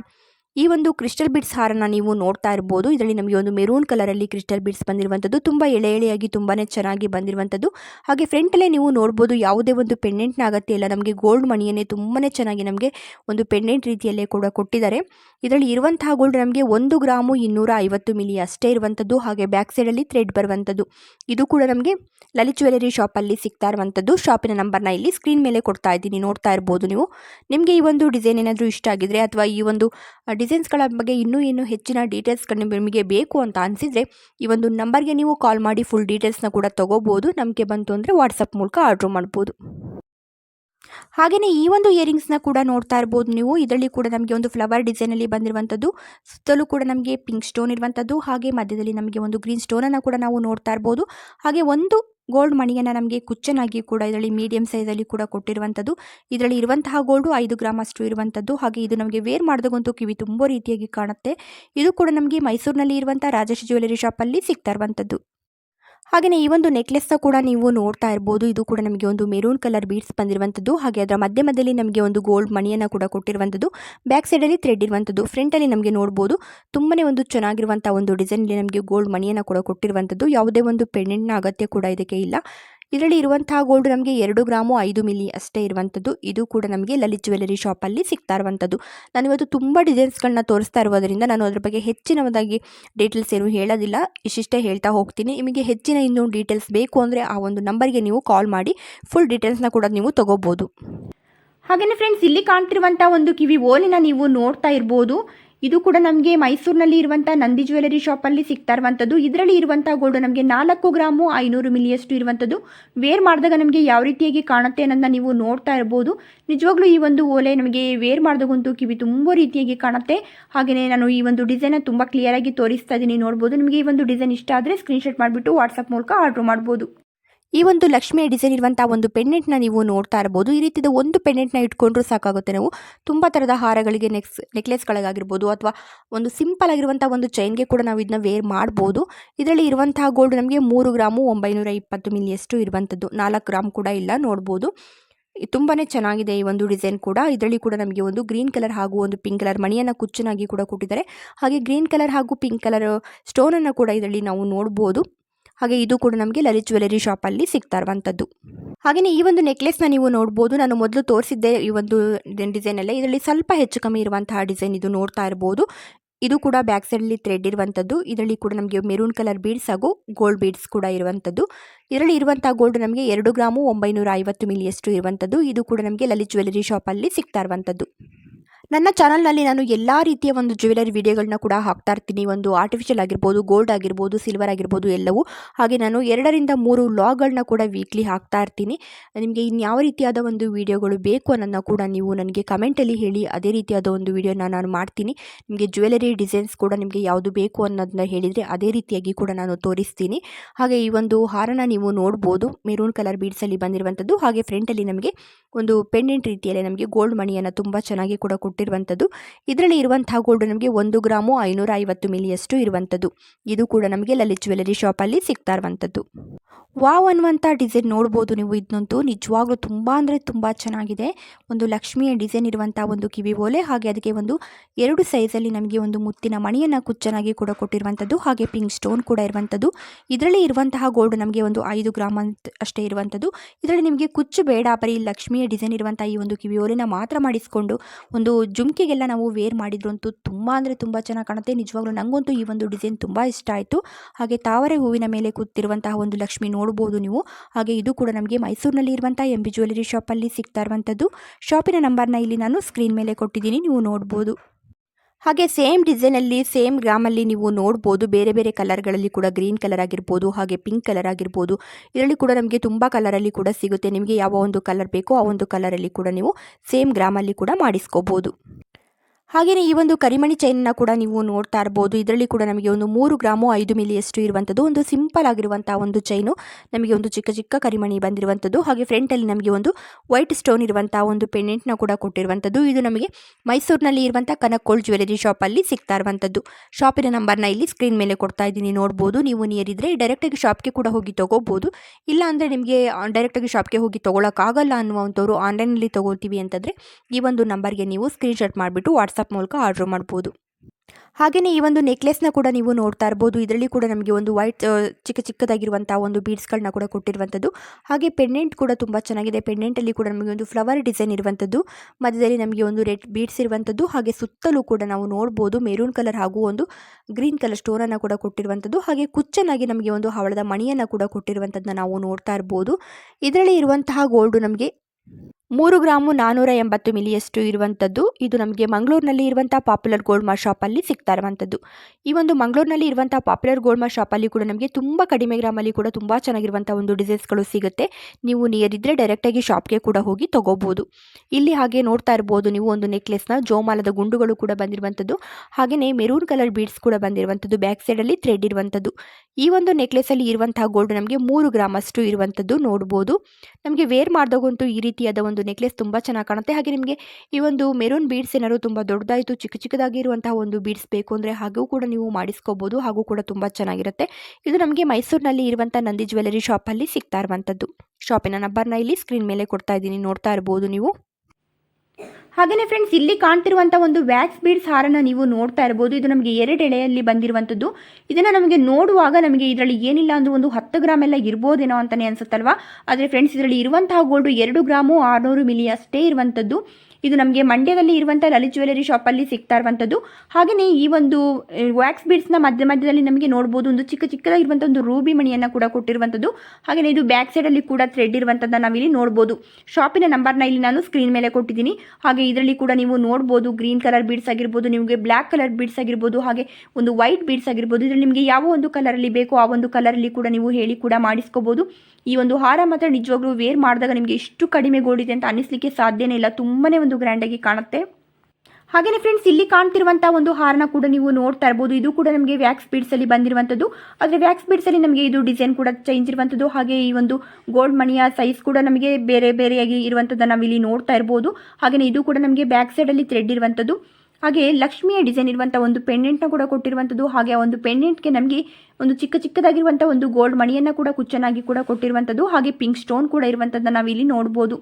Speaker 1: ಈ ಒಂದು ಕ್ರಿಸ್ಟಲ್ ಬಿಡ್ಸ್ ಹಾರನ ನೀವು ನೋಡ್ತಾ ಇರ್ಬೋದು. ಇದರಲ್ಲಿ ನಮಗೆ ಒಂದು ಮೆರೂನ್ ಕಲರಲ್ಲಿ ಕ್ರಿಸ್ಟಲ್ ಬಿಡ್ಸ್ ಬಂದಿರುವಂಥದ್ದು ತುಂಬ ಎಳೆ ಎಳೆಯಾಗಿ ತುಂಬಾ ಚೆನ್ನಾಗಿ ಬಂದಿರುವಂಥದ್ದು. ಹಾಗೆ ಫ್ರಂಟಲ್ಲೇ ನೀವು ನೋಡ್ಬೋದು ಯಾವುದೇ ಒಂದು ಪೆಂಡೆಂಟ್ನ ಅಗತ್ಯ ಇಲ್ಲ. ನಮಗೆ ಗೋಲ್ಡ್ ಮಣಿಯನ್ನೇ ತುಂಬಾ ಚೆನ್ನಾಗಿ ನಮಗೆ ಒಂದು ಪೆಂಡೆಂಟ್ ರೀತಿಯಲ್ಲೇ ಕೂಡ ಕೊಟ್ಟಿದ್ದಾರೆ. ಇದರಲ್ಲಿ ಇರುವಂತಹ ಗೋಲ್ಡ್ ನಮಗೆ ಒಂದು ಗ್ರಾಮು ಇನ್ನೂರ ಐವತ್ತು ಮಿಲಿ ಅಷ್ಟೇ ಇರುವಂಥದ್ದು. ಹಾಗೆ ಬ್ಯಾಕ್ ಸೈಡಲ್ಲಿ ಥ್ರೆಡ್ ಬರುವಂಥದ್ದು. ಇದು ಕೂಡ ನಮಗೆ ಲಲಿತ್ ಜ್ಯುವೆಲರಿ ಶಾಪಲ್ಲಿ ಸಿಗ್ತಾ ಇರುವಂಥದ್ದು. ಶಾಪಿನ ನಂಬರ್ನ ಇಲ್ಲಿ ಸ್ಕ್ರೀನ್ ಮೇಲೆ ಕೊಡ್ತಾ ಇದ್ದೀನಿ. ನೋಡ್ತಾ ಇರ್ಬೋದು ನೀವು. ನಿಮಗೆ ಈ ಒಂದು ಡಿಸೈನ್ ಏನಾದರೂ ಇಷ್ಟ ಆಗಿದ್ರೆ ಅಥವಾ ಈ ಒಂದು ಡಿಸೈನ್ಸ್ಗಳ ಬಗ್ಗೆ ಇನ್ನೂ ಏನು ಹೆಚ್ಚಿನ ಡೀಟೇಲ್ಸ್ಗಳು ನಿಮಗೆ ಬೇಕು ಅಂತ ಅನಿಸಿದರೆ ಈ ಒಂದು ನಂಬರ್ಗೆ ನೀವು ಕಾಲ್ ಮಾಡಿ ಫುಲ್ ಡೀಟೇಲ್ಸ್ನ ಕೂಡ ತೊಗೋಬೋದು. ನಮಗೆ ಬಂತು ಅಂದರೆ ವಾಟ್ಸಪ್ ಮೂಲಕ ಆರ್ಡ್ರ್ ಮಾಡ್ಬೋದು. ಹಾಗೆಯೇ ಈ ಒಂದು ಇಯರಿಂಗ್ಸ್ನ ಕೂಡ ನೋಡ್ತಾ ಇರ್ಬೋದು ನೀವು. ಇದರಲ್ಲಿ ಕೂಡ ನಮಗೆ ಒಂದು ಫ್ಲವರ್ ಡಿಸೈನಲ್ಲಿ ಬಂದಿರುವಂಥದ್ದು. ಸುತ್ತಲೂ ಕೂಡ ನಮಗೆ ಪಿಂಕ್ ಸ್ಟೋನ್ ಇರುವಂಥದ್ದು. ಹಾಗೆ ಮಧ್ಯದಲ್ಲಿ ನಮಗೆ ಒಂದು ಗ್ರೀನ್ ಸ್ಟೋನನ್ನು ಕೂಡ ನಾವು ನೋಡ್ತಾ ಇರ್ಬೋದು. ಹಾಗೆ ಒಂದು ಗೋಲ್ಡ್ ಮಣಿಯನ್ನು ನಮಗೆ ಕುಚ್ಚನಾಗಿ ಕೂಡ ಇದರಲ್ಲಿ ಮೀಡಿಯಂ ಸೈಜಲ್ಲಿ ಕೂಡ ಕೊಟ್ಟಿರುವಂಥದ್ದು. ಇದರಲ್ಲಿ ಇರುವಂತಹ ಗೋಲ್ಡು ಐದು ಗ್ರಾಮ್ ಅಷ್ಟು ಇರುವಂಥದ್ದು. ಹಾಗೆ ಇದು ನಮಗೆ ವೇರ್ ಮಾಡಿದಾಗಂತೂ ಕಿವಿ ತುಂಬ ರೀತಿಯಾಗಿ ಕಾಣುತ್ತೆ. ಇದು ಕೂಡ ನಮಗೆ ಮೈಸೂರಿನಲ್ಲಿ ಇರುವಂಥ ರಾಜೇಶ್ ಜ್ಯುವೆಲರಿ ಶಾಪಲ್ಲಿ ಸಿಗ್ತಾ ಇರುವಂಥದ್ದು. ಹಾಗೆಯೇ ಈ ಒಂದು ನೆಕ್ಲೆಸ್ನ ಕೂಡ ನೀವು ನೋಡ್ತಾ ಇರ್ಬೋದು. ಇದು ಕೂಡ ನಮಗೆ ಒಂದು ಮೆರೂನ್ ಕಲರ್ ಬೀಡ್ಸ್ ಬಂದಿರುವಂಥದ್ದು ಹಾಗೆ ಅದರ ಮಧ್ಯ ಮಧ್ಯದಲ್ಲಿ ನಮಗೆ ಒಂದು ಗೋಲ್ಡ್ ಮಣಿಯನ್ನು ಕೂಡ ಕೊಟ್ಟಿರುವಂಥದ್ದು ಬ್ಯಾಕ್ ಸೈಡಲ್ಲಿ ಥ್ರೆಡ್ ಇರುವಂಥದ್ದು ಫ್ರಂಟಲ್ಲಿ ನಮಗೆ ನೋಡ್ಬೋದು. ತುಂಬನೇ ಒಂದು ಚೆನ್ನಾಗಿರುವಂಥ ಒಂದು ಡಿಸೈನಲ್ಲಿ ನಮಗೆ ಗೋಲ್ಡ್ ಮಣಿಯನ್ನು ಕೂಡ ಕೊಟ್ಟಿರುವಂಥದ್ದು ಯಾವುದೇ ಒಂದು ಪೆಂಡೆಂಟ್ನ ಅಗತ್ಯ ಕೂಡ ಇದಕ್ಕೆ ಇಲ್ಲ. ಇದರಲ್ಲಿ ಇರುವಂತಹ ಗೋಲ್ಡ್ ನಮಗೆ ಎರಡು ಗ್ರಾಮು, ಐದು ಮಿಲಿ ಅಷ್ಟೇ ಇರುವಂಥದ್ದು. ಇದು ಕೂಡ ನಮಗೆ ಲಲಿತ್ ಜ್ಯುವೆಲರಿ ಶಾಪಲ್ಲಿ ಸಿಗ್ತಾ ಇರುವಂಥದ್ದು. ನಾನು ಇವತ್ತು ತುಂಬ ಡಿಸೈನ್ಸ್ಗಳನ್ನ ತೋರಿಸ್ತಾ ಇರೋದರಿಂದ ನಾನು ಅದ್ರ ಬಗ್ಗೆ ಹೆಚ್ಚಿನವದಾಗಿ ಡೀಟೇಲ್ಸ್ ಏನು ಹೇಳೋದಿಲ್ಲ. ಇಷ್ಟಿಷ್ಟೇ ಹೇಳ್ತಾ ಹೋಗ್ತೀನಿ. ನಿಮಗೆ ಹೆಚ್ಚಿನ ಇನ್ನೂ ಡೀಟೇಲ್ಸ್ ಬೇಕು ಅಂದರೆ ಆ ಒಂದು ನಂಬರ್ಗೆ ನೀವು ಕಾಲ್ ಮಾಡಿ. ಫುಲ್ ಡೀಟೇಲ್ಸ್ನ ಕೂಡ ನೀವು ತೊಗೋಬೋದು. ಹಾಗೆಯೇ ಫ್ರೆಂಡ್ಸ್ ಇಲ್ಲಿ ಕಾಣ್ತಿರುವಂಥ ಒಂದು ಕಿವಿ ಓಲಿನ ನೀವು ನೋಡ್ತಾ ಇರ್ಬೋದು. ಇದು ಕೂಡ ನಮಗೆ ಮೈಸೂರಿನಲ್ಲಿ ಇರುವಂಥ ನಂದಿ ಜ್ಯುವೆಲರಿ ಶಾಪಲ್ಲಿ ಸಿಗ್ತಾ ಇರುವಂಥದ್ದು ಇದರಲ್ಲಿ ಇರುವಂಥ ಗೋಲ್ಡ್ ನಮಗೆ ನಾಲ್ಕು ಗ್ರಾಮು ಐನೂರು ಮಿಲಿಯಷ್ಟು ಇರುವಂಥದ್ದು ವೇರ್ ಮಾಡಿದಾಗ ನಮಗೆ ಯಾವ ರೀತಿಯಾಗಿ ಕಾಣುತ್ತೆ ಅನ್ನೋದನ್ನ ನೀವು ನೋಡ್ತಾ ಇರ್ಬೋದು. ನಿಜವಾಗ್ಲೂ ಈ ಒಂದು ಓಲೆ ನಮಗೆ ವೇರ್ ಮಾಡಿದಾಗಂತೂ ಕಿವಿ ತುಂಬ ರೀತಿಯಾಗಿ ಕಾಣುತ್ತೆ. ಹಾಗೆಯೇ ನಾನು ಈ ಒಂದು ಡಿಸೈನ ತುಂಬ ಕ್ಲಿಯರಾಗಿ ತೋರಿಸ್ತಾ ಇದ್ದೀನಿ ನೋಡ್ಬೋದು. ನಿಮಗೆ ಈ ಒಂದು ಡಿಸೈನ್ ಇಷ್ಟ ಆದರೆ ಸ್ಕ್ರೀನ್ಶಾಟ್ ಮಾಡಿಬಿಟ್ಟು ವಾಟ್ಸಪ್ ಮೂಲಕ ಆರ್ಡ್ರ್ ಮಾಡ್ಬೋದು. ಈ ಒಂದು ಲಕ್ಷ್ಮಿಯ ಡಿಸೈನ್ ಇರುವಂತಹ ಒಂದು ಪೆಂಡೆಂಟ್ನ ನೀವು ನೋಡ್ತಾ ಇರ್ಬೋದು ಈ ರೀತಿಯ ಒಂದು ಪೆಂಡೆಂಟ್ನ ಇಟ್ಕೊಂಡ್ರೂ ಸಾಕಾಗುತ್ತೆ. ನಾವು ತುಂಬ ಥರದ ಹಾರಗಳಿಗೆ ನೆಕ್ಸ್ ನೆಕ್ಲೆಸ್ಗಳಿಗಾಗಿರ್ಬೋದು ಅಥವಾ ಒಂದು ಸಿಂಪಲ್ ಆಗಿರುವಂಥ ಒಂದು ಚೈನ್ಗೆ ಕೂಡ ನಾವು ಇದನ್ನ ವೇರ್ ಮಾಡ್ಬೋದು. ಇದರಲ್ಲಿ ಇರುವಂತಹ ಗೋಲ್ಡ್ ನಮಗೆ ಮೂರು ಗ್ರಾಮು ಒಂಬೈನೂರ ಇಪ್ಪತ್ತು ಮಿಲಿಯಷ್ಟು ಇರುವಂಥದ್ದು ನಾಲ್ಕು ಗ್ರಾಮ್ ಕೂಡ ಇಲ್ಲ, ನೋಡ್ಬೋದು. ತುಂಬಾ ಚೆನ್ನಾಗಿದೆ ಈ ಒಂದು ಡಿಸೈನ್ ಕೂಡ. ಇದರಲ್ಲಿ ಕೂಡ ನಮಗೆ ಒಂದು ಗ್ರೀನ್ ಕಲರ್ ಹಾಗೂ ಒಂದು ಪಿಂಕ್ ಕಲರ್ ಮಣಿಯನ್ನು ಕುಚ್ಚನಾಗಿ ಕೂಡ ಕೊಟ್ಟಿದ್ದಾರೆ. ಹಾಗೆ ಗ್ರೀನ್ ಕಲರ್ ಹಾಗೂ ಪಿಂಕ್ ಕಲರ್ ಸ್ಟೋನನ್ನು ಕೂಡ ಇದರಲ್ಲಿ ನಾವು ನೋಡ್ಬೋದು. ಹಾಗೆ ಇದು ಕೂಡ ನಮಗೆ ಲಲಿತ್ ಜ್ಯುವೆಲರಿ ಶಾಪಲ್ಲಿ ಸಿಗ್ತಾ ಇರುವಂಥದ್ದು ಹಾಗೆಯೇ ಈ ಒಂದು ನೆಕ್ಲೆಸ್ನ ನೀವು ನೋಡ್ಬೋದು. ನಾನು ಮೊದಲು ತೋರಿಸಿದ್ದೆ ಈ ಒಂದು ಡಿಸೈನ್ ಡಿಸೈನಲ್ಲೇ ಇದರಲ್ಲಿ ಸ್ವಲ್ಪ ಹೆಚ್ಚು ಕಮ್ಮಿ ಇರುವಂತಹ ಡಿಸೈನ್ ಇದು ನೋಡ್ತಾ ಇರ್ಬೋದು. ಇದು ಕೂಡ ಬ್ಯಾಕ್ ಸೈಡಲ್ಲಿ ಥ್ರೆಡ್ ಇರುವಂಥದ್ದು ಇದರಲ್ಲಿ ಕೂಡ ನಮಗೆ ಮೆರೂನ್ ಕಲರ್ ಬೀಡ್ಸ್ ಹಾಗೂ ಗೋಲ್ಡ್ ಬೀಡ್ಸ್ ಕೂಡ ಇರುವಂಥದ್ದು ಇದರಲ್ಲಿ ಇರುವಂಥ ಗೋಲ್ಡ್ ನಮಗೆ ಎರಡು ಗ್ರಾಮು ಒಂಬೈನೂರ ಐವತ್ತು ಮಿಲಿಯಷ್ಟು ಇರುವಂಥದ್ದು ಇದು ಕೂಡ ನಮಗೆ ಲಲಿತ್ ಜ್ಯುವೆಲರಿ ಶಾಪಲ್ಲಿ ಸಿಗ್ತಾ ಇರುವಂಥದ್ದು ನನ್ನ ಚಾನಲ್ನಲ್ಲಿ ನಾನು ಎಲ್ಲ ರೀತಿಯ ಒಂದು ಜ್ಯುವೆಲರಿ ವಿಡಿಯೋಗಳನ್ನ ಕೂಡ ಹಾಕ್ತಾ ಇರ್ತೀನಿ. ಒಂದು ಆರ್ಟಿಫಿಷಿಯಲ್ ಆಗಿರ್ಬೋದು ಗೋಲ್ಡ್ ಆಗಿರ್ಬೋದು ಸಿಲ್ವರ್ ಆಗಿರ್ಬೋದು ಎಲ್ಲವೂ. ಹಾಗೆ ನಾನು ಎರಡರಿಂದ ಮೂರು ಲಾಗ್ಗಳನ್ನ ಕೂಡ ವೀಕ್ಲಿ ಹಾಕ್ತಾ ಇರ್ತೀನಿ. ನಿಮಗೆ ಇನ್ಯಾವ ರೀತಿಯಾದ ಒಂದು ವಿಡಿಯೋಗಳು ಬೇಕು ಅನ್ನೋದನ್ನು ಕೂಡ ನೀವು ನನಗೆ ಕಮೆಂಟಲ್ಲಿ ಹೇಳಿ, ಅದೇ ರೀತಿಯಾದ ಒಂದು ವಿಡಿಯೋನ ನಾನು ಮಾಡ್ತೀನಿ. ನಿಮಗೆ ಜ್ಯುವೆಲರಿ ಡಿಸೈನ್ಸ್ ಕೂಡ ನಿಮಗೆ ಯಾವುದು ಬೇಕು ಅನ್ನೋದನ್ನ ಹೇಳಿದರೆ ಅದೇ ರೀತಿಯಾಗಿ ಕೂಡ ನಾನು ತೋರಿಸ್ತೀನಿ. ಹಾಗೆ ಈ ಒಂದು ಹಾರನ ನೀವು ನೋಡ್ಬೋದು. ಮೆರೂನ್ ಕಲರ್ ಬೀಡ್ಸಲ್ಲಿ ಬಂದಿರುವಂಥದ್ದು. ಹಾಗೆ ಫ್ರಂಟಲ್ಲಿ ನಮಗೆ ಒಂದು ಪೆಂಡೆಂಟ್ ರೀತಿಯಲ್ಲಿ ನಮಗೆ ಗೋಲ್ಡ್ ಮಣಿಯನ್ನು ತುಂಬ ಚೆನ್ನಾಗಿ ಕೂಡ ಕೊಟ್ಟಿರುವಂಥದ್ದು. ಇದರಲ್ಲಿ ಇರುವಂತಹ ಗೋಲ್ಡ್ ನಮಗೆ ಒಂದು ಗ್ರಾಮು ಐನೂರ ಐವತ್ತು ಮಿಲಿಯಷ್ಟು ಇರುವಂಥದ್ದು. ಇದು ಕೂಡ ನಮಗೆ ಲಲಿತ್ ಜ್ಯುವೆಲರಿ ಶಾಪಲ್ಲಿ ಸಿಗ್ತಾ ಇರುವಂಥದ್ದು. ವಾವ್ ಅನ್ನುವಂಥ ಡಿಸೈನ್ ನೋಡ್ಬೋದು ನೀವು ಇದನ್ನಂತೂ ನಿಜವಾಗ್ಲೂ ತುಂಬ ಅಂದರೆ ತುಂಬ ಚೆನ್ನಾಗಿದೆ. ಒಂದು ಲಕ್ಷ್ಮಿಯ ಡಿಸೈನ್ ಇರುವಂಥ ಒಂದು ಕಿವಿ ಓಲೆ, ಹಾಗೆ ಅದಕ್ಕೆ ಒಂದು ಎರಡು ಸೈಜಲ್ಲಿ ನಮಗೆ ಒಂದು ಮುತ್ತಿನ ಮಣಿಯನ್ನು ಕುಚ್ಚನಾಗಿ ಕೂಡ ಕೊಟ್ಟಿರುವಂಥದ್ದು, ಹಾಗೆ ಪಿಂಕ್ ಸ್ಟೋನ್ ಕೂಡ ಇರುವಂಥದ್ದು. ಇದರಲ್ಲಿ ಇರುವಂತಹ ಗೋಲ್ಡ್ ನಮಗೆ ಒಂದು ಐದು ಗ್ರಾಮ್ ಅಷ್ಟೇ ಇರುವಂಥದ್ದು. ಇದರಲ್ಲಿ ನಿಮಗೆ ಕುಚ್ಚು ಬೇಡ, ಬರೀ ಲಕ್ಷ್ಮಿಯ ಡಿಸೈನ್ ಇರುವಂಥ ಈ ಒಂದು ಕಿವಿ ಓಲೆನ ಮಾತ್ರ ಮಾಡಿಸ್ಕೊಂಡು ಒಂದು ಜುಮ್ಕಿಗೆಲ್ಲ ನಾವು ವೇರ್ ಮಾಡಿದ್ರು ಅಂತೂ ತುಂಬ ಅಂದರೆ ತುಂಬ ಚೆನ್ನಾಗಿ ಕಾಣುತ್ತೆ. ನಿಜವಾಗ್ಲೂ ನನಗಂತೂ ಈ ಒಂದು ಡಿಸೈನ್ ತುಂಬ ಇಷ್ಟ ಆಯಿತು. ಹಾಗೆ ತಾವರೆ ಹೂವಿನ ಮೇಲೆ ಕೂತಿರುವಂತಹ ಒಂದು ಲಕ್ಷ್ಮಿ ನೋಡ್ಬೋದು ನೀವು. ಹಾಗೆ ಇದು ಕೂಡ ನಮಗೆ ಮೈಸೂರಿನಲ್ಲಿ ಇರುವಂಥ ಎಂ ಬಿ ಜ್ಯುವೆಲರಿ ಶಾಪಲ್ಲಿ ಸಿಗ್ತಾ ಇರುವಂಥದ್ದು ಶಾಪಿನ ನಂಬರ್ನ ಇಲ್ಲಿ ನಾನು ಸ್ಕ್ರೀನ್ ಮೇಲೆ ಕೊಟ್ಟಿದ್ದೀನಿ, ನೀವು ನೋಡ್ಬೋದು. ಹಾಗೆ ಸೇಮ್ ಡಿಸೈನಲ್ಲಿ ಸೇಮ್ ಗ್ರಾಮಲ್ಲಿ ನೀವು ನೋಡ್ಬೋದು, ಬೇರೆ ಬೇರೆ ಕಲರ್ಗಳಲ್ಲಿ ಕೂಡ ಗ್ರೀನ್ ಕಲರ್ ಆಗಿರ್ಬೋದು, ಹಾಗೆ ಪಿಂಕ್ ಕಲರ್ ಆಗಿರ್ಬೋದು. ಇದರಲ್ಲಿ ಕೂಡ ನಮಗೆ ತುಂಬ ಕಲರಲ್ಲಿ ಕೂಡ ಸಿಗುತ್ತೆ. ನಿಮಗೆ ಯಾವ ಒಂದು ಕಲರ್ ಬೇಕೋ ಆ ಒಂದು ಕಲರಲ್ಲಿ ಕೂಡ ನೀವು ಸೇಮ್ ಗ್ರಾಮಲ್ಲಿ ಕೂಡ ಮಾಡಿಸ್ಕೋಬೋದು. ಹಾಗೆಯೇ ಈ ಒಂದು ಕರಿಮಣಿ ಚೈನ್ನ ಕೂಡ ನೀವು ನೋಡ್ತಾ ಇರ್ಬೋದು. ಇದರಲ್ಲಿ ಕೂಡ ನಮಗೆ ಒಂದು ಮೂರು ಗ್ರಾಮು ಐದು ಮಿಲಿಯಷ್ಟು ಇರುವಂಥದ್ದು ಒಂದು ಸಿಂಪಲ್ ಆಗಿರುವಂಥ ಒಂದು ಚೈನು ನಮಗೆ ಒಂದು ಚಿಕ್ಕ ಚಿಕ್ಕ ಕರಿಮಣಿ ಬಂದಿರುವಂಥದ್ದು ಹಾಗೆ ಫ್ರಂಟಲ್ಲಿ ನಮಗೆ ಒಂದು ವೈಟ್ ಸ್ಟೋನ್ ಇರುವಂಥ ಒಂದು ಪೆಂಡೆಂಟ್ನ ಕೂಡ ಕೊಟ್ಟಿರುವಂಥದ್ದು ಇದು ನಮಗೆ ಮೈಸೂರಿನಲ್ಲಿ ಇರುವಂಥ ಕನಕೋಳ್ ಜ್ಯುವೆಲರಿ ಶಾಪಲ್ಲಿ ಸಿಗ್ತಾ ಇರುವಂಥದ್ದು ಶಾಪಿನ ನಂಬರ್ನ ಇಲ್ಲಿ ಸ್ಕ್ರೀನ್ ಮೇಲೆ ಕೊಡ್ತಾ ಇದ್ದೀನಿ, ನೋಡ್ಬೋದು. ನೀವು ನಿಯರ್ ಇದ್ದರೆ ಡೈರೆಕ್ಟಾಗಿ ಶಾಪ್ಗೆ ಕೂಡ ಹೋಗಿ ತೊಗೋಬೋದು. ಇಲ್ಲ ಅಂದರೆ ನಿಮಗೆ ಡೈರೆಕ್ಟಾಗಿ ಶಾಪ್ಗೆ ಹೋಗಿ ತೊಗೊಳಕ್ಕಾಗಲ್ಲ ಅನ್ನುವಂಥವ್ರು ಆನ್ಲೈನಲ್ಲಿ ತೊಗೋತೀವಿ ಅಂತಂದರೆ ಈ ಒಂದು ನಂಬರ್ಗೆ ನೀವು ಸ್ಕ್ರೀನ್ಶಾಟ್ ಮಾಡಿಬಿಟ್ಟು ವಾಟ್ಸಪ್ ಮೂಲಕ ಆರ್ಡ್ರ್ ಮಾಡ್ಬೋದು. ಹಾಗೆಯೇ ಈ ಒಂದು ನೆಕ್ಲೆಸ್ನ ಕೂಡ ನೀವು ನೋಡ್ತಾ ಇರ್ಬೋದು. ಇದರಲ್ಲಿ ಕೂಡ ನಮಗೆ ಒಂದು ವೈಟ್ ಚಿಕ್ಕ ಚಿಕ್ಕದಾಗಿರುವಂಥ ಒಂದು ಬೀಡ್ಸ್ಗಳನ್ನ ಕೂಡ ಕೊಟ್ಟಿರುವಂಥದ್ದು. ಹಾಗೆ ಪೆಂಡೆಂಟ್ ಕೂಡ ತುಂಬ ಚೆನ್ನಾಗಿದೆ. ಪೆಂಡೆಂಟಲ್ಲಿ ಕೂಡ ನಮಗೆ ಒಂದು ಫ್ಲವರ್ ಡಿಸೈನ್ ಇರುವಂಥದ್ದು. ಮಧ್ಯದಲ್ಲಿ ನಮಗೆ ಒಂದು ರೆಡ್ ಬೀಡ್ಸ್ ಇರುವಂಥದ್ದು. ಹಾಗೆ ಸುತ್ತಲೂ ಕೂಡ ನಾವು ನೋಡ್ಬೋದು ಮೆರೂನ್ ಕಲರ್ ಹಾಗೂ ಒಂದು ಗ್ರೀನ್ ಕಲರ್ ಸ್ಟೋನನ್ನು ಕೂಡ ಕೊಟ್ಟಿರುವಂಥದ್ದು. ಹಾಗೆ ಕುಚ್ಚನಾಗಿ ನಮಗೆ ಒಂದು ಹವಳದ ಮಣಿಯನ್ನು ಕೂಡ ಕೊಟ್ಟಿರುವಂಥದ್ದನ್ನ ನಾವು ನೋಡ್ತಾ ಇರ್ಬೋದು. ಇದರಲ್ಲಿ ಇರುವಂತಹ ಗೋಲ್ಡು ನಮಗೆ ಮೂರು ಗ್ರಾಮು ನಾನ್ನೂರ ಎಂಬತ್ತು ಮಿಲಿಯಷ್ಟು ಇರುವಂಥದ್ದು. ಇದು ನಮಗೆ ಮಂಗಳೂರಿನಲ್ಲಿ ಇರುವಂಥ ಪಾಪ್ಯುಲರ್ ಗೋಲ್ಡ್ ಮಾ ಶಾಪಲ್ಲಿ ಸಿಗ್ತಾ ಇರುವಂಥದ್ದು. ಈ ಒಂದು ಮಂಗಳೂರಿನಲ್ಲಿ ಇರುವಂಥ ಪಾಪ್ಯುಲರ್ ಗೋಲ್ಡ್ ಮಾ ಶಾಪಲ್ಲಿ ಕೂಡ ನಮಗೆ ತುಂಬ ಕಡಿಮೆ ಗ್ರಾಮಲ್ಲಿ ಕೂಡ ತುಂಬ ಚೆನ್ನಾಗಿರುವಂಥ ಒಂದು ಡಿಸೈನ್ಸ್ಗಳು ಸಿಗುತ್ತೆ. ನೀವು ನಿಯರ್ ಇದ್ದರೆ ಡೈರೆಕ್ಟಾಗಿ ಶಾಪ್ಗೆ ಕೂಡ ಹೋಗಿ ತೊಗೋಬೋದು. ಇಲ್ಲಿ ಹಾಗೆ ನೋಡ್ತಾ ಇರ್ಬೋದು ನೀವು ಒಂದು ನೆಕ್ಲೆಸ್ನ ಜೋಮಾಲದ ಗುಂಡುಗಳು ಕೂಡ ಬಂದಿರುವಂಥದ್ದು. ಹಾಗೆಯೇ ಮೆರೂನ್ ಕಲರ್ ಬೀಡ್ಸ್ ಕೂಡ ಬಂದಿರುವಂಥದ್ದು. ಬ್ಯಾಕ್ ಸೈಡಲ್ಲಿ ಥ್ರೆಡ್ ಇರುವಂಥದ್ದು. ಈ ಒಂದು ನೆಕ್ಲೆಸಲ್ಲಿ ಇರುವಂತಹ ಗೋಲ್ಡ್ ನಮಗೆ ಮೂರು ಗ್ರಾಮ್ ಅಷ್ಟು ಇರುವಂಥದ್ದು ನೋಡ್ಬೋದು. ನಮಗೆ ವೇರ್ ಮಾಡಿದಾಗಂತೂ ಈ ರೀತಿಯಾದ ಒಂದು ನೆಕ್ಲೆಸ್ ತುಂಬ ಚೆನ್ನಾಗಿ ಕಾಣುತ್ತೆ. ಹಾಗೆ ನಿಮಗೆ ಈ ಒಂದು ಮೆರೂನ್ ಬೀಡ್ಸ್ ಏನಾದ್ರು ತುಂಬ ದೊಡ್ಡದಾಯಿತು, ಚಿಕ್ಕ ಚಿಕ್ಕದಾಗಿರುವಂತಹ ಒಂದು ಬೀಡ್ಸ್ ಬೇಕು ಅಂದರೆ ಹಾಗೂ ಕೂಡ ನೀವು ಮಾಡಿಸ್ಕೋಬೋದು. ಹಾಗೂ ಕೂಡ ತುಂಬ ಚೆನ್ನಾಗಿರುತ್ತೆ. ಇದು ನಮಗೆ ಮೈಸೂರಿನಲ್ಲಿ ಇರುವಂಥ ನಂದಿ ಜ್ಯುವೆಲರಿ ಶಾಪಲ್ಲಿ ಸಿಗ್ತಾ ಇರುವಂಥದ್ದು ಶಾಪಿನ ನಂಬರ್ನ ಇಲ್ಲಿ ಸ್ಕ್ರೀನ್ ಮೇಲೆ ಕೊಡ್ತಾ ಇದ್ದೀನಿ. ನೋಡ್ತಾ ಇರ್ಬೋದು ನೀವು. ಹಾಗೆಯೇ ಫ್ರೆಂಡ್ಸ್ ಇಲ್ಲಿ ಕಾಣ್ತಿರುವಂಥ ಒಂದು ವ್ಯಾಕ್ಸ್ ಬೀಡ್ಸ್ ಹಾರನ ನೀವು ನೋಡ್ತಾ ಇರ್ಬೋದು. ಇದು ನಮಗೆ ಎರಡು ಎಳೆಯಲ್ಲಿ ಬಂದಿರುವಂಥದ್ದು ಇದನ್ನು ನಮಗೆ ನೋಡುವಾಗ ನಮಗೆ ಇದರಲ್ಲಿ ಏನಿಲ್ಲ ಅಂದರೂ ಒಂದು ಹತ್ತು ಗ್ರಾಮ್ ಎಲ್ಲ ಇರ್ಬೋದೇನೋ ಅಂತಲೇ ಅನ್ಸುತ್ತಲ್ವಾ? ಆದರೆ ಫ್ರೆಂಡ್ಸ್ ಇದರಲ್ಲಿ ಇರುವಂತಹ ಗೋಲ್ಡು ಎರಡು ಗ್ರಾಮು ಆರುನೂರು ಮಿಲಿ ಅಷ್ಟೇ ಇರುವಂಥದ್ದು ಇದು ನಮಗೆ ಮಂಡ್ಯದಲ್ಲಿ ಇರುವಂಥ ಲಲಿತ್ ಜ್ಯುವೆಲರಿ ಶಾಪಲ್ಲಿ ಸಿಗ್ತಾ ಇರುವಂಥದ್ದು ಹಾಗೆಯೇ ಈ ಒಂದು ವ್ಯಾಕ್ಸ್ ಬೀಡ್ಸ್ನ ಮಧ್ಯ ಮಧ್ಯದಲ್ಲಿ ನಮಗೆ ನೋಡ್ಬೋದು, ಒಂದು ಚಿಕ್ಕ ಚಿಕ್ಕದಾಗಿರುವಂಥ ಒಂದು ರೂಬಿ ಮಣಿಯನ್ನು ಕೂಡ ಕೊಟ್ಟಿರುವಂಥದ್ದು ಹಾಗೆಯೇ ಇದು ಬ್ಯಾಕ್ ಸೈಡಲ್ಲಿ ಕೂಡ ಥ್ರೆಡ್ ಇರುವಂಥದ್ದನ್ನು ನಾವಿಲ್ಲಿ ನೋಡ್ಬೋದು. ಶಾಪಿನ ನಂಬರ್ನ ಇಲ್ಲಿ ನಾನು ಸ್ಕ್ರೀನ್ ಮೇಲೆ ಕೊಟ್ಟಿದ್ದೀನಿ. ಹಾಗೆ ಇದರಲ್ಲಿ ಕೂಡ ನೀವು ನೋಡ್ಬೋದು ಗ್ರೀನ್ ಕಲರ್ ಬೀಡ್ಸ್ ಆಗಿರ್ಬೋದು, ನಿಮಗೆ ಬ್ಲ್ಯಾಕ್ ಕಲರ್ ಬೀಡ್ಸ್ ಆಗಿರ್ಬೋದು, ಹಾಗೆ ಒಂದು ವೈಟ್ ಬೀಡ್ಸ್ ಆಗಿರ್ಬೋದು. ಇದರಲ್ಲಿ ನಿಮಗೆ ಯಾವ ಒಂದು ಕಲರಲ್ಲಿ ಬೇಕೋ ಆ ಒಂದು ಕಲರಲ್ಲಿ ಕೂಡ ನೀವು ಹೇಳಿ ಕೂಡ ಮಾಡಿಸ್ಕೋಬೋದು. ಈ ಒಂದು ಹಾರ ಮಾತ್ರ ನಿಜವಾಗ್ಲೂ ವೇರ್ ಮಾಡಿದಾಗ ನಿಮಗೆ ಇಷ್ಟು ಕಡಿಮೆ ಗೋಲ್ಡ್ ಅಂತ ಅನಿಸ್ಲಿಕ್ಕೆ ಸಾಧ್ಯನೇ ಇಲ್ಲ. ತುಂಬಾನೇ ಗ್ರ್ಯಾಂಡಾಗಿ ಕಾಣುತ್ತೆ. ಹಾಗೆಯೇ ಫ್ರೆಂಡ್ಸ್ ಇಲ್ಲಿ ಕಾಣ್ತಿರುವಂಥ ಒಂದು ಹಾರನ ಕೂಡ ನೀವು ನೋಡ್ತಾ ಇರ್ಬೋದು. ಇದು ಕೂಡ ನಮಗೆ ವ್ಯಾಕ್ಸ್ ಬೀಡ್ಸಲ್ಲಿ ಬಂದಿರುವಂಥದ್ದು ಆದರೆ ವ್ಯಾಕ್ಸ್ ಬೀಡ್ಸಲ್ಲಿ ನಮಗೆ ಇದು ಡಿಸೈನ್ ಕೂಡ ಚೇಂಜ್ ಇರುವಂಥದ್ದು ಹಾಗೆ ಈ ಒಂದು ಗೋಲ್ಡ್ ಮಣಿಯ ಸೈಜ್ ಕೂಡ ನಮಗೆ ಬೇರೆ ಬೇರೆಯಾಗಿ ಇರುವಂಥದ್ದು ನಾವು ಇಲ್ಲಿ ನೋಡ್ತಾ ಇರ್ಬೋದು. ಹಾಗೆಯೇ ಇದು ಕೂಡ ನಮಗೆ ಬ್ಯಾಕ್ ಸೈಡಲ್ಲಿ ಥ್ರೆಡ್ ಇರುವಂಥದ್ದು ಹಾಗೆ ಲಕ್ಷ್ಮಿಯ ಡಿಸೈನ್ ಇರುವಂಥ ಒಂದು ಪೆಂಡೆಂಟ್ನ ಕೂಡ ಕೊಟ್ಟಿರುವಂಥದ್ದು ಹಾಗೆ ಆ ಒಂದು ಪೆಂಡೆಂಟ್ಗೆ ನಮಗೆ ಒಂದು ಚಿಕ್ಕ ಚಿಕ್ಕದಾಗಿರುವಂಥ ಒಂದು ಗೋಲ್ಡ್ ಮಣಿಯನ್ನು ಕೂಡ ಕುಚ್ಚನಾಗಿ ಕೂಡ ಕೊಟ್ಟಿರುವಂಥದ್ದು ಹಾಗೆ ಪಿಂಕ್ ಸ್ಟೋನ್ ಕೂಡ ಇರುವಂಥದ್ದನ್ನು ನಾವು ಇಲ್ಲಿ ನೋಡ್ಬೋದು.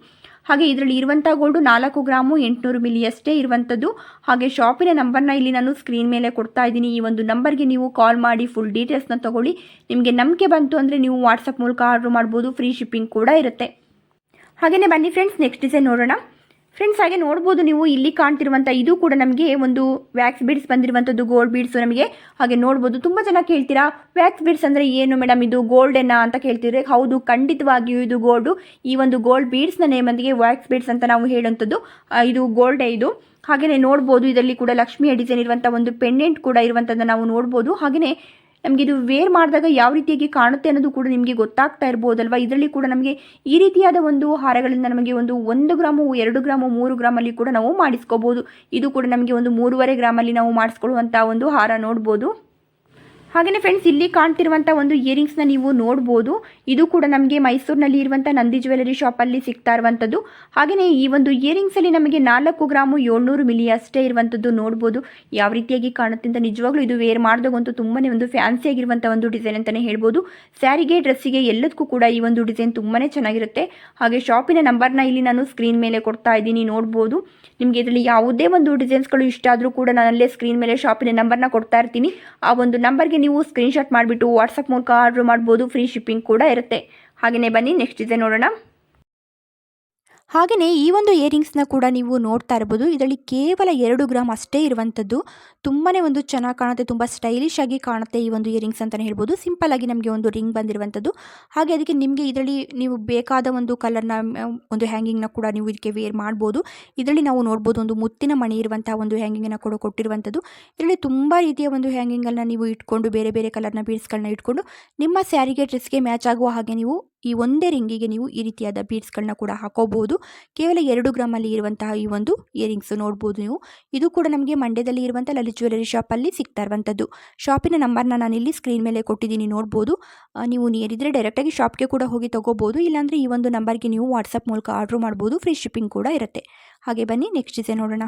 Speaker 1: ಹಾಗೆ ಇದರಲ್ಲಿ ಇರುವಂಥ ಗೋಲ್ಡು ನಾಲ್ಕು ಗ್ರಾಮು ಎಂಟುನೂರು ಮಿಲಿಯಷ್ಟೇ ಇರುವಂಥದ್ದು ಹಾಗೆ ಶಾಪಿನ ನಂಬರ್ನ ಇಲ್ಲಿ ನಾನು ಸ್ಕ್ರೀನ್ ಮೇಲೆ ಕೊಡ್ತಾ ಇದ್ದೀನಿ. ಈ ಒಂದು ನಂಬರ್ಗೆ ನೀವು ಕಾಲ್ ಮಾಡಿ ಫುಲ್ ಡೀಟೇಲ್ಸ್ನ ತೊಗೊಳ್ಳಿ. ನಿಮಗೆ ನಂಬಿಕೆ ಬಂತು ಅಂದರೆ ನೀವು ವಾಟ್ಸಪ್ ಮೂಲಕ ಆರ್ಡ್ರ್ ಮಾಡ್ಬೋದು. ಫ್ರೀ ಶಿಪ್ಪಿಂಗ್ ಕೂಡ ಇರುತ್ತೆ. ಹಾಗೆಯೇ ಬನ್ನಿ ಫ್ರೆಂಡ್ಸ್ ನೆಕ್ಸ್ಟ್ ಡಿಸೈನ್ ನೋಡೋಣ. ಫ್ರೆಂಡ್ಸ್ ಹಾಗೆ ನೋಡ್ಬೋದು ನೀವು, ಇಲ್ಲಿ ಕಾಣ್ತಿರುವಂಥ ಇದು ಕೂಡ ನಮಗೆ ಒಂದು ವ್ಯಾಕ್ಸ್ ಬೀಡ್ಸ್ ಬಂದಿರುವಂಥದ್ದು ಗೋಲ್ಡ್ ಬೀಡ್ಸ್ ನಮಗೆ. ಹಾಗೆ ನೋಡ್ಬೋದು, ತುಂಬ ಜನ ಕೇಳ್ತೀರಾ ವ್ಯಾಕ್ಸ್ ಬೀಡ್ಸ್ ಅಂದರೆ ಏನು ಮೇಡಮ್ ಇದು ಗೋಲ್ಡೆನಾ ಅಂತ ಕೇಳ್ತಿದ್ರೆ, ಹೌದು, ಖಂಡಿತವಾಗಿಯೂ ಇದು ಗೋಲ್ಡು ಈ ಒಂದು ಗೋಲ್ಡ್ ಬೀಡ್ಸ್ನ ನೇಮಂದಿಗೆ ವ್ಯಾಕ್ಸ್ ಬೀಡ್ಸ್ ಅಂತ ನಾವು ಹೇಳುವಂಥದ್ದು. ಇದು ಗೋಲ್ಡೇ ಇದು. ಹಾಗೆಯೇ ನೋಡ್ಬೋದು, ಇದರಲ್ಲಿ ಕೂಡ ಲಕ್ಷ್ಮಿಯ ಡಿಸೈನ್ ಇರುವಂಥ ಒಂದು ಪೆಂಡೆಂಟ್ ಕೂಡ ಇರುವಂಥದ್ದನ್ನು ನಾವು ನೋಡ್ಬೋದು. ಹಾಗೆಯೇ ನಮಗೆ ಇದು ವೇರ್ ಮಾಡಿದಾಗ ಯಾವ ರೀತಿಯಾಗಿ ಕಾಣುತ್ತೆ ಅನ್ನೋದು ಕೂಡ ನಿಮಗೆ ಗೊತ್ತಾಗ್ತಾ ಇರ್ಬೋದಲ್ವಾ? ಇದರಲ್ಲಿ ಕೂಡ ನಮಗೆ ಈ ರೀತಿಯಾದ ಒಂದು ಹಾರಗಳಿಂದ ನಮಗೆ ಒಂದು ಒಂದು ಗ್ರಾಮು, ಎರಡು ಗ್ರಾಮು, ಮೂರು ಗ್ರಾಮಲ್ಲಿ ಕೂಡ ನಾವು ಮಾಡಿಸ್ಕೋಬೋದು. ಇದು ಕೂಡ ನಮಗೆ ಒಂದು ಮೂರುವರೆ ಗ್ರಾಮಲ್ಲಿ ನಾವು ಮಾಡಿಸ್ಕೊಳ್ಳುವಂಥ ಒಂದು ಹಾರ ನೋಡ್ಬೋದು. ಹಾಗೆಯೇ ಫ್ರೆಂಡ್ಸ್ ಇಲ್ಲಿ ಕಾಣ್ತಿರುವಂಥ ಒಂದು ಇಯರಿಂಗ್ಸ್ನ ನೀವು ನೋಡ್ಬೋದು. ಇದು ಕೂಡ ನಮಗೆ ಮೈಸೂರಿನಲ್ಲಿ ಇರುವಂಥ ನಂದಿ ಜ್ಯುವೆಲರಿ ಶಾಪಲ್ಲಿ ಸಿಗ್ತಾ ಇರುವಂಥದ್ದು ಹಾಗೆಯೇ ಈ ಒಂದು ಇಯರಿಂಗ್ಸಲ್ಲಿ ನಮಗೆ ನಾಲ್ಕು ಗ್ರಾಮು ಏಳ್ನೂರು ಮಿಲಿ ಅಷ್ಟೇ ಇರುವಂಥದ್ದು ನೋಡ್ಬೋದು. ಯಾವ ರೀತಿಯಾಗಿ ಕಾಣುತ್ತೆ ಅಂತ ನಿಜವಾಗ್ಲೂ ಇದು ವೇರ್ ಮಾಡಿದಾಗಂತೂ ತುಂಬಾ ಒಂದು ಫ್ಯಾನ್ಸಿ ಆಗಿರುವಂಥ ಒಂದು ಡಿಸೈನ್ ಅಂತಲೇ ಹೇಳ್ಬೋದು. ಸ್ಯಾರಿಗೆ ಡ್ರೆಸ್ಸಿಗೆ ಎಲ್ಲದಕ್ಕೂ ಕೂಡ ಈ ಒಂದು ಡಿಸೈನ್ ತುಂಬಾ ಚೆನ್ನಾಗಿರುತ್ತೆ. ಹಾಗೆ ಶಾಪಿನ ನಂಬರ್ನ ಇಲ್ಲಿ ನಾನು ಸ್ಕ್ರೀನ್ ಮೇಲೆ ಕೊಡ್ತಾ ಇದ್ದೀನಿ, ನೋಡ್ಬೋದು. ನಿಮಗೆ ಇದರಲ್ಲಿ ಯಾವುದೇ ಒಂದು ಡಿಸೈನ್ಸ್ಗಳು ಇಷ್ಟ ಆದರೂ ಕೂಡ ನಾನು ಅಲ್ಲೇ ಸ್ಕ್ರೀನ್ ಮೇಲೆ ಶಾಪಿನ ನಂಬರ್ನ ಕೊಡ್ತಾ ಇರ್ತೀನಿ. ಆ ಒಂದು ನಂಬರ್ಗೆ ನೀವು ಸ್ಕ್ರೀನ್ಶಾಟ್ ಮಾಡಿಬಿಟ್ಟು ವಾಟ್ಸಪ್ ಮೂಲಕ ಆರ್ಡ್ರ್ ಮಾಡ್ಬೋದು ಫ್ರೀ ಶಿಪ್ಪಿಂಗ್ ಕೂಡ ಇರುತ್ತೆ. ಹಾಗೆಯೇ ಬನ್ನಿ ನೆಕ್ಸ್ಟ್ ಇದೆ ನೋಡೋಣ. ಹಾಗೆಯೇ ಈ ಒಂದು ಇಯರಿಂಗ್ಸ್ನ ಕೂಡ ನೀವು ನೋಡ್ತಾ ಇರ್ಬೋದು. ಇದರಲ್ಲಿ ಕೇವಲ ಎರಡು ಗ್ರಾಮ್ ಅಷ್ಟೇ ಇರುವಂಥದ್ದು. ತುಂಬಾ ಒಂದು ಚೆನ್ನಾಗಿ ಕಾಣುತ್ತೆ, ತುಂಬ ಸ್ಟೈಲಿಶ್ ಆಗಿ ಕಾಣುತ್ತೆ ಈ ಒಂದು ಇಯರಿಂಗ್ಸ್ ಅಂತಲೇ ಹೇಳ್ಬೋದು. ಸಿಂಪಲ್ ಆಗಿ ನಮಗೆ ಒಂದು ರಿಂಗ್ ಬಂದಿರುವಂಥದ್ದು. ಹಾಗೆ ಅದಕ್ಕೆ ನಿಮಗೆ ಇದರಲ್ಲಿ ನೀವು ಬೇಕಾದ ಒಂದು ಕಲರ್ನ ಒಂದು ಹ್ಯಾಂಗಿಂಗ್ನ ಕೂಡ ನೀವು ಇದಕ್ಕೆ ವೇರ್ ಮಾಡ್ಬೋದು. ಇದರಲ್ಲಿ ನಾವು ನೋಡ್ಬೋದು ಒಂದು ಮುತ್ತಿನ ಮಣಿ ಇರುವಂತಹ ಒಂದು ಹ್ಯಾಂಗಿಂಗನ್ನು ಕೂಡ ಕೊಟ್ಟಿರುವಂಥದ್ದು. ಇದರಲ್ಲಿ ತುಂಬ ರೀತಿಯ ಒಂದು ಹ್ಯಾಂಗಿಂಗನ್ನು ನೀವು ಇಟ್ಕೊಂಡು, ಬೇರೆ ಬೇರೆ ಕಲರ್ನ ಬೀಡ್ಸ್ಗಳನ್ನ ಇಟ್ಕೊಂಡು, ನಿಮ್ಮ ಸ್ಯಾರಿಗೆ ಡ್ರೆಸ್ಗೆ ಮ್ಯಾಚ್ ಆಗುವ ಹಾಗೆ ನೀವು ಈ ಒಂದೇ ರಿಂಗಿಗೆ ನೀವು ಈ ರೀತಿಯಾದ ಬೀಡ್ಸ್ಗಳನ್ನ ಕೂಡ ಹಾಕೋಬಹುದು ಕೇವಲ ಎರಡು ಗ್ರಾಮಲ್ಲಿ ಇರುವಂತಹ ಈ ಒಂದು ಇಯರಿಂಗ್ಸ್ ನೋಡ್ಬೋದು ನೀವು. ಇದು ಕೂಡ ನಮಗೆ ಮಂಡ್ಯದಲ್ಲಿ ಇರುವಂಥ ಲಲಿತ್ ಜ್ಯುವೆಲರಿ ಶಾಪಲ್ಲಿ ಸಿಗ್ತಾ ಇರುವಂಥದ್ದು. ಶಾಪಿನ ನಂಬರ್ನ ನಾನು ಇಲ್ಲಿ ಸ್ಕ್ರೀನ್ ಮೇಲೆ ಕೊಟ್ಟಿದ್ದೀನಿ ನೋಡ್ಬೋದು. ನೀವು ನಿಯರ್ ಇದ್ದರೆ ಡೈರೆಕ್ಟಾಗಿ ಶಾಪ್ಗೆ ಕೂಡ ಹೋಗಿ ತೊಗೋಬೋದು. ಇಲ್ಲಾಂದರೆ ಈ ಒಂದು ನಂಬರ್ಗೆ ನೀವು ವಾಟ್ಸಪ್ ಮೂಲಕ ಆರ್ಡ್ರ್ ಮಾಡ್ಬೋದು. ಫ್ರೀ ಶಿಪ್ಪಿಂಗ್ ಕೂಡ ಇರುತ್ತೆ. ಹಾಗೆ ಬನ್ನಿ, ನೆಕ್ಸ್ಟ್ ಇದೆ ನೋಡೋಣ.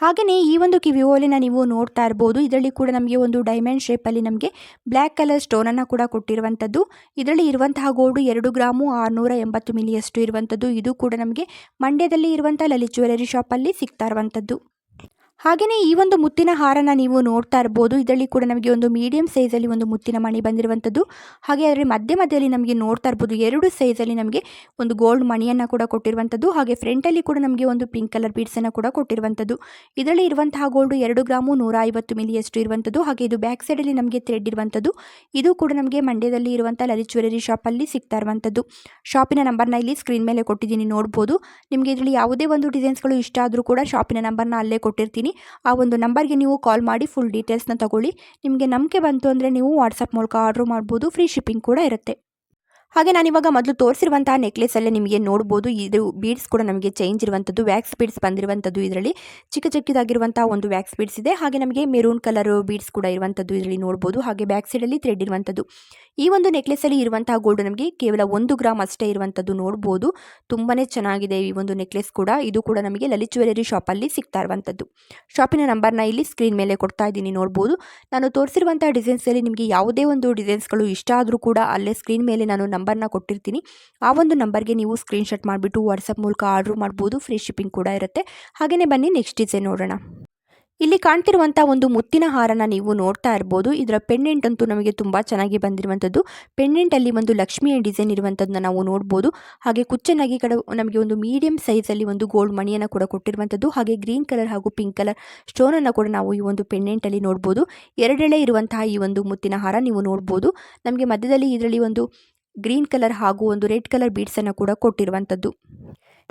Speaker 1: ಹಾಗೆಯೇ ಈ ಒಂದು ಕಿವಿ ಓಲಿನ ನೀವು ನೋಡ್ತಾ ಇರ್ಬೋದು. ಇದರಲ್ಲಿ ಕೂಡ ನಮಗೆ ಒಂದು ಡೈಮಂಡ್ ಶೇಪಲ್ಲಿ ನಮಗೆ ಬ್ಲ್ಯಾಕ್ ಕಲರ್ ಸ್ಟೋನನ್ನು ಕೂಡ ಕೊಟ್ಟಿರುವಂಥದ್ದು. ಇದರಲ್ಲಿ ಇರುವಂತಹ ಗೋಲ್ಡು ಎರಡು ಗ್ರಾಮು ಆರುನೂರ ಎಂಬತ್ತು ಮಿಲಿಯಷ್ಟು ಇರುವಂಥದ್ದು. ಇದು ಕೂಡ ನಮಗೆ ಮಂಡ್ಯದಲ್ಲಿ ಇರುವಂಥ ಲಲಿತ್ ಜ್ಯುವೆಲರಿ ಶಾಪಲ್ಲಿ ಸಿಗ್ತಾ ಇರುವಂಥದ್ದು. ಹಾಗೆಯೇ ಈ ಒಂದು ಮುತ್ತಿನ ಹಾರನ ನೀವು ನೋಡ್ತಾ ಇರ್ಬೋದು. ಇದರಲ್ಲಿ ಕೂಡ ನಮಗೆ ಒಂದು ಮೀಡಿಯಂ ಸೈಜಲ್ಲಿ ಒಂದು ಮುತ್ತಿನ ಮಣಿ ಬಂದಿರುವಂಥದ್ದು. ಹಾಗೆ ಅದರ ಮಧ್ಯ ಮಧ್ಯದಲ್ಲಿ ನಮಗೆ ನೋಡ್ತಾ ಇರ್ಬೋದು. ಎರಡು ಸೈಜಲ್ಲಿ ನಮಗೆ ಒಂದು ಗೋಲ್ಡ್ ಮಣಿಯನ್ನು ಕೂಡ ಕೊಟ್ಟಿರುವಂಥದ್ದು. ಹಾಗೆ ಫ್ರಂಟಲ್ಲಿ ಕೂಡ ನಮಗೆ ಒಂದು ಪಿಂಕ್ ಕಲರ್ ಬೀಡ್ಸನ್ನು ಕೂಡ ಕೊಟ್ಟಿರುವಂಥದ್ದು. ಇದರಲ್ಲಿ ಇರುವಂತಹ ಗೋಲ್ಡು ಎರಡು ಗ್ರಾಮು ನೂರ ಐವತ್ತು ಮಿಲಿಯಷ್ಟು ಇರುವಂಥದ್ದು. ಹಾಗೆ ಇದು ಬ್ಯಾಕ್ ಸೈಡಲ್ಲಿ ನಮಗೆ ಥ್ರೆಡ್ ಇರುವಂಥದ್ದು. ಇದು ಕೂಡ ನಮಗೆ ಮಂಡ್ಯದಲ್ಲಿ ಇರುವಂಥ ಲಲಿತ್ ಜ್ಯುವೆಲರಿ ಶಾಪಲ್ಲಿ ಸಿಗ್ತಾ ಇರುವಂಥದ್ದು. ಶಾಪಿನ ನಂಬರ್ನ ಇಲ್ಲಿ ಸ್ಕ್ರೀನ್ ಮೇಲೆ ಕೊಟ್ಟಿದ್ದೀನಿ, ನೋಡ್ಬೋದು. ನಿಮಗೆ ಇದರಲ್ಲಿ ಯಾವುದೇ ಒಂದು ಡಿಸೈನ್ಸ್ಗಳು ಇಷ್ಟ ಆದರೂ ಕೂಡ ಶಾಪಿನ ನಂಬರ್ನ ಅಲ್ಲೇ ಕೊಟ್ಟಿರ್ತೀನಿ. ಆ ಒಂದು ನಂಬರ್ಗೆ ನೀವು ಕಾಲ್ ಮಾಡಿ ಫುಲ್ ಡೀಟೇಲ್ಸ್ನ ತಗೊಳ್ಳಿ. ನಿಮಗೆ ನಂಬಿಕೆ ಬಂತು ಅಂದರೆ ನೀವು ವಾಟ್ಸಪ್ ಮೂಲಕ ಆರ್ಡ್ರ್ ಮಾಡ್ಬೋದು. ಫ್ರೀ ಶಿಪ್ಪಿಂಗ್ ಕೂಡ ಇರುತ್ತೆ. ಹಾಗೆ ನಾನಿವಾಗ ಮೊದಲು ತೋರಿಸಿರುವಂತಹ ನೆಕ್ಲೆಸಲ್ಲೇ ನಿಮಗೆ ನೋಡ್ಬೋದು. ಇದು ಬೀಡ್ಸ್ ಕೂಡ ನಮಗೆ ಚೇಂಜ್ ಇರುವಂಥದ್ದು ವ್ಯಾಕ್ಸ್ ಬೀಡ್ಸ್ ಬಂದಿರುವಂಥದ್ದು ಇದರಲ್ಲಿ. ಚಿಕ್ಕ ಚಿಕ್ಕದಾಗಿರುವಂತಹ ಒಂದು ವ್ಯಾಕ್ಸ್ ಬೀಡ್ಸ್ ಇದೆ. ಹಾಗೆ ನಮಗೆ ಮೆರೂನ್ ಕಲರ್ ಬೀಡ್ಸ್ ಕೂಡ ಇರುವಂಥದ್ದು ಇದರಲ್ಲಿ ನೋಡ್ಬೋದು. ಹಾಗೆ ಬ್ಯಾಕ್ ಸೈಡಲ್ಲಿ ಥ್ರೆಡ್ ಇರುವಂಥದ್ದು. ಈ ಒಂದು ನೆಕ್ಲೆಸಲ್ಲಿ ಇರುವಂತಹ ಗೋಲ್ಡ್ ನಮಗೆ ಕೇವಲ ಒಂದು ಗ್ರಾಮ್ ಅಷ್ಟೇ ಇರುವಂಥದ್ದು ನೋಡ್ಬೋದು. ತುಂಬಾ ಚೆನ್ನಾಗಿದೆ ಈ ಒಂದು ನೆಕ್ಲೆಸ್ ಕೂಡ. ಇದು ಕೂಡ ನಮಗೆ ಲಲಿತ್ ಜ್ಯುವೆಲರಿ ಶಾಪಲ್ಲಿ ಸಿಗ್ತಾ ಇರುವಂಥದ್ದು. ಶಾಪಿನ ನಂಬರ್ನ ಇಲ್ಲಿ ಸ್ಕ್ರೀನ್ ಮೇಲೆ ಕೊಡ್ತಾ ಇದ್ದೀನಿ ನೋಡ್ಬೋದು. ನಾನು ತೋರಿಸಿರುವಂಥ ಡಿಸೈನ್ಸಲ್ಲಿ ನಿಮಗೆ ಯಾವುದೇ ಒಂದು ಡಿಸೈನ್ಸ್ಗಳು ಇಷ್ಟ ಆದರೂ ಕೂಡ ಅಲ್ಲೇ ಸ್ಕ್ರೀನ್ ಮೇಲೆ ನಾನು ನಂಬರ್ನ ಕೊಟ್ಟಿರ್ತೀನಿ. ಆ ಒಂದು ನಂಬರ್ಗೆ ನೀವು ಸ್ಕ್ರೀನ್ಶಾಟ್ ಮಾಡಿಬಿಟ್ಟು ವಾಟ್ಸಪ್ ಮೂಲಕ ಆರ್ಡ್ರ್ ಮಾಡ್ಬೋದು. ಫ್ರೀ ಶಿಪ್ಪಿಂಗ್ ಕೂಡ ಇರುತ್ತೆ. ಹಾಗೆಯೇ ಬನ್ನಿ, ನೆಕ್ಸ್ಟ್ ಡಿಸೈನ್ ನೋಡೋಣ. ಇಲ್ಲಿ ಕಾಣ್ತಿರುವಂಥ ಒಂದು ಮುತ್ತಿನ ಹಾರನ ನೀವು ನೋಡ್ತಾ ಇರ್ಬೋದು. ಇದರ ಪೆಂಡೆಂಟ್ ಅಂತೂ ನಮಗೆ ತುಂಬ ಚೆನ್ನಾಗಿ ಬಂದಿರುವಂಥದ್ದು. ಪೆಂಡೆಂಟಲ್ಲಿ ಒಂದು ಲಕ್ಷ್ಮಿಯ ಡಿಸೈನ್ ಇರುವಂಥದ್ದನ್ನ ನಾವು ನೋಡ್ಬೋದು. ಹಾಗೆ ಕುಚ್ಚನಾಗಿ ಕಡೆ, ನಮಗೆ ಒಂದು ಮೀಡಿಯಂ ಸೈಜಲ್ಲಿ ಒಂದು ಗೋಲ್ಡ್ ಮಣಿಯನ್ನು ಕೂಡ ಕೊಟ್ಟಿರುವಂಥದ್ದು. ಹಾಗೆ ಗ್ರೀನ್ ಕಲರ್ ಹಾಗೂ ಪಿಂಕ್ ಕಲರ್ ಸ್ಟೋನನ್ನು ಕೂಡ ನಾವು ಈ ಒಂದು ಪೆಂಡೆಂಟಲ್ಲಿ ನೋಡ್ಬೋದು. ಎರಡೆಳೆ ಇರುವಂತಹ ಈ ಒಂದು ಮುತ್ತಿನ ಹಾರ ನೀವು ನೋಡ್ಬೋದು. ನಮಗೆ ಮಧ್ಯದಲ್ಲಿ ಇದರಲ್ಲಿ ಒಂದು ಗ್ರೀನ್ ಕಲರ್ ಹಾಗೂ ಒಂದು ರೆಡ್ ಕಲರ್ ಬೀಡ್ಸನ್ನು ಕೂಡ ಕೊಟ್ಟಿರುವಂಥದ್ದು.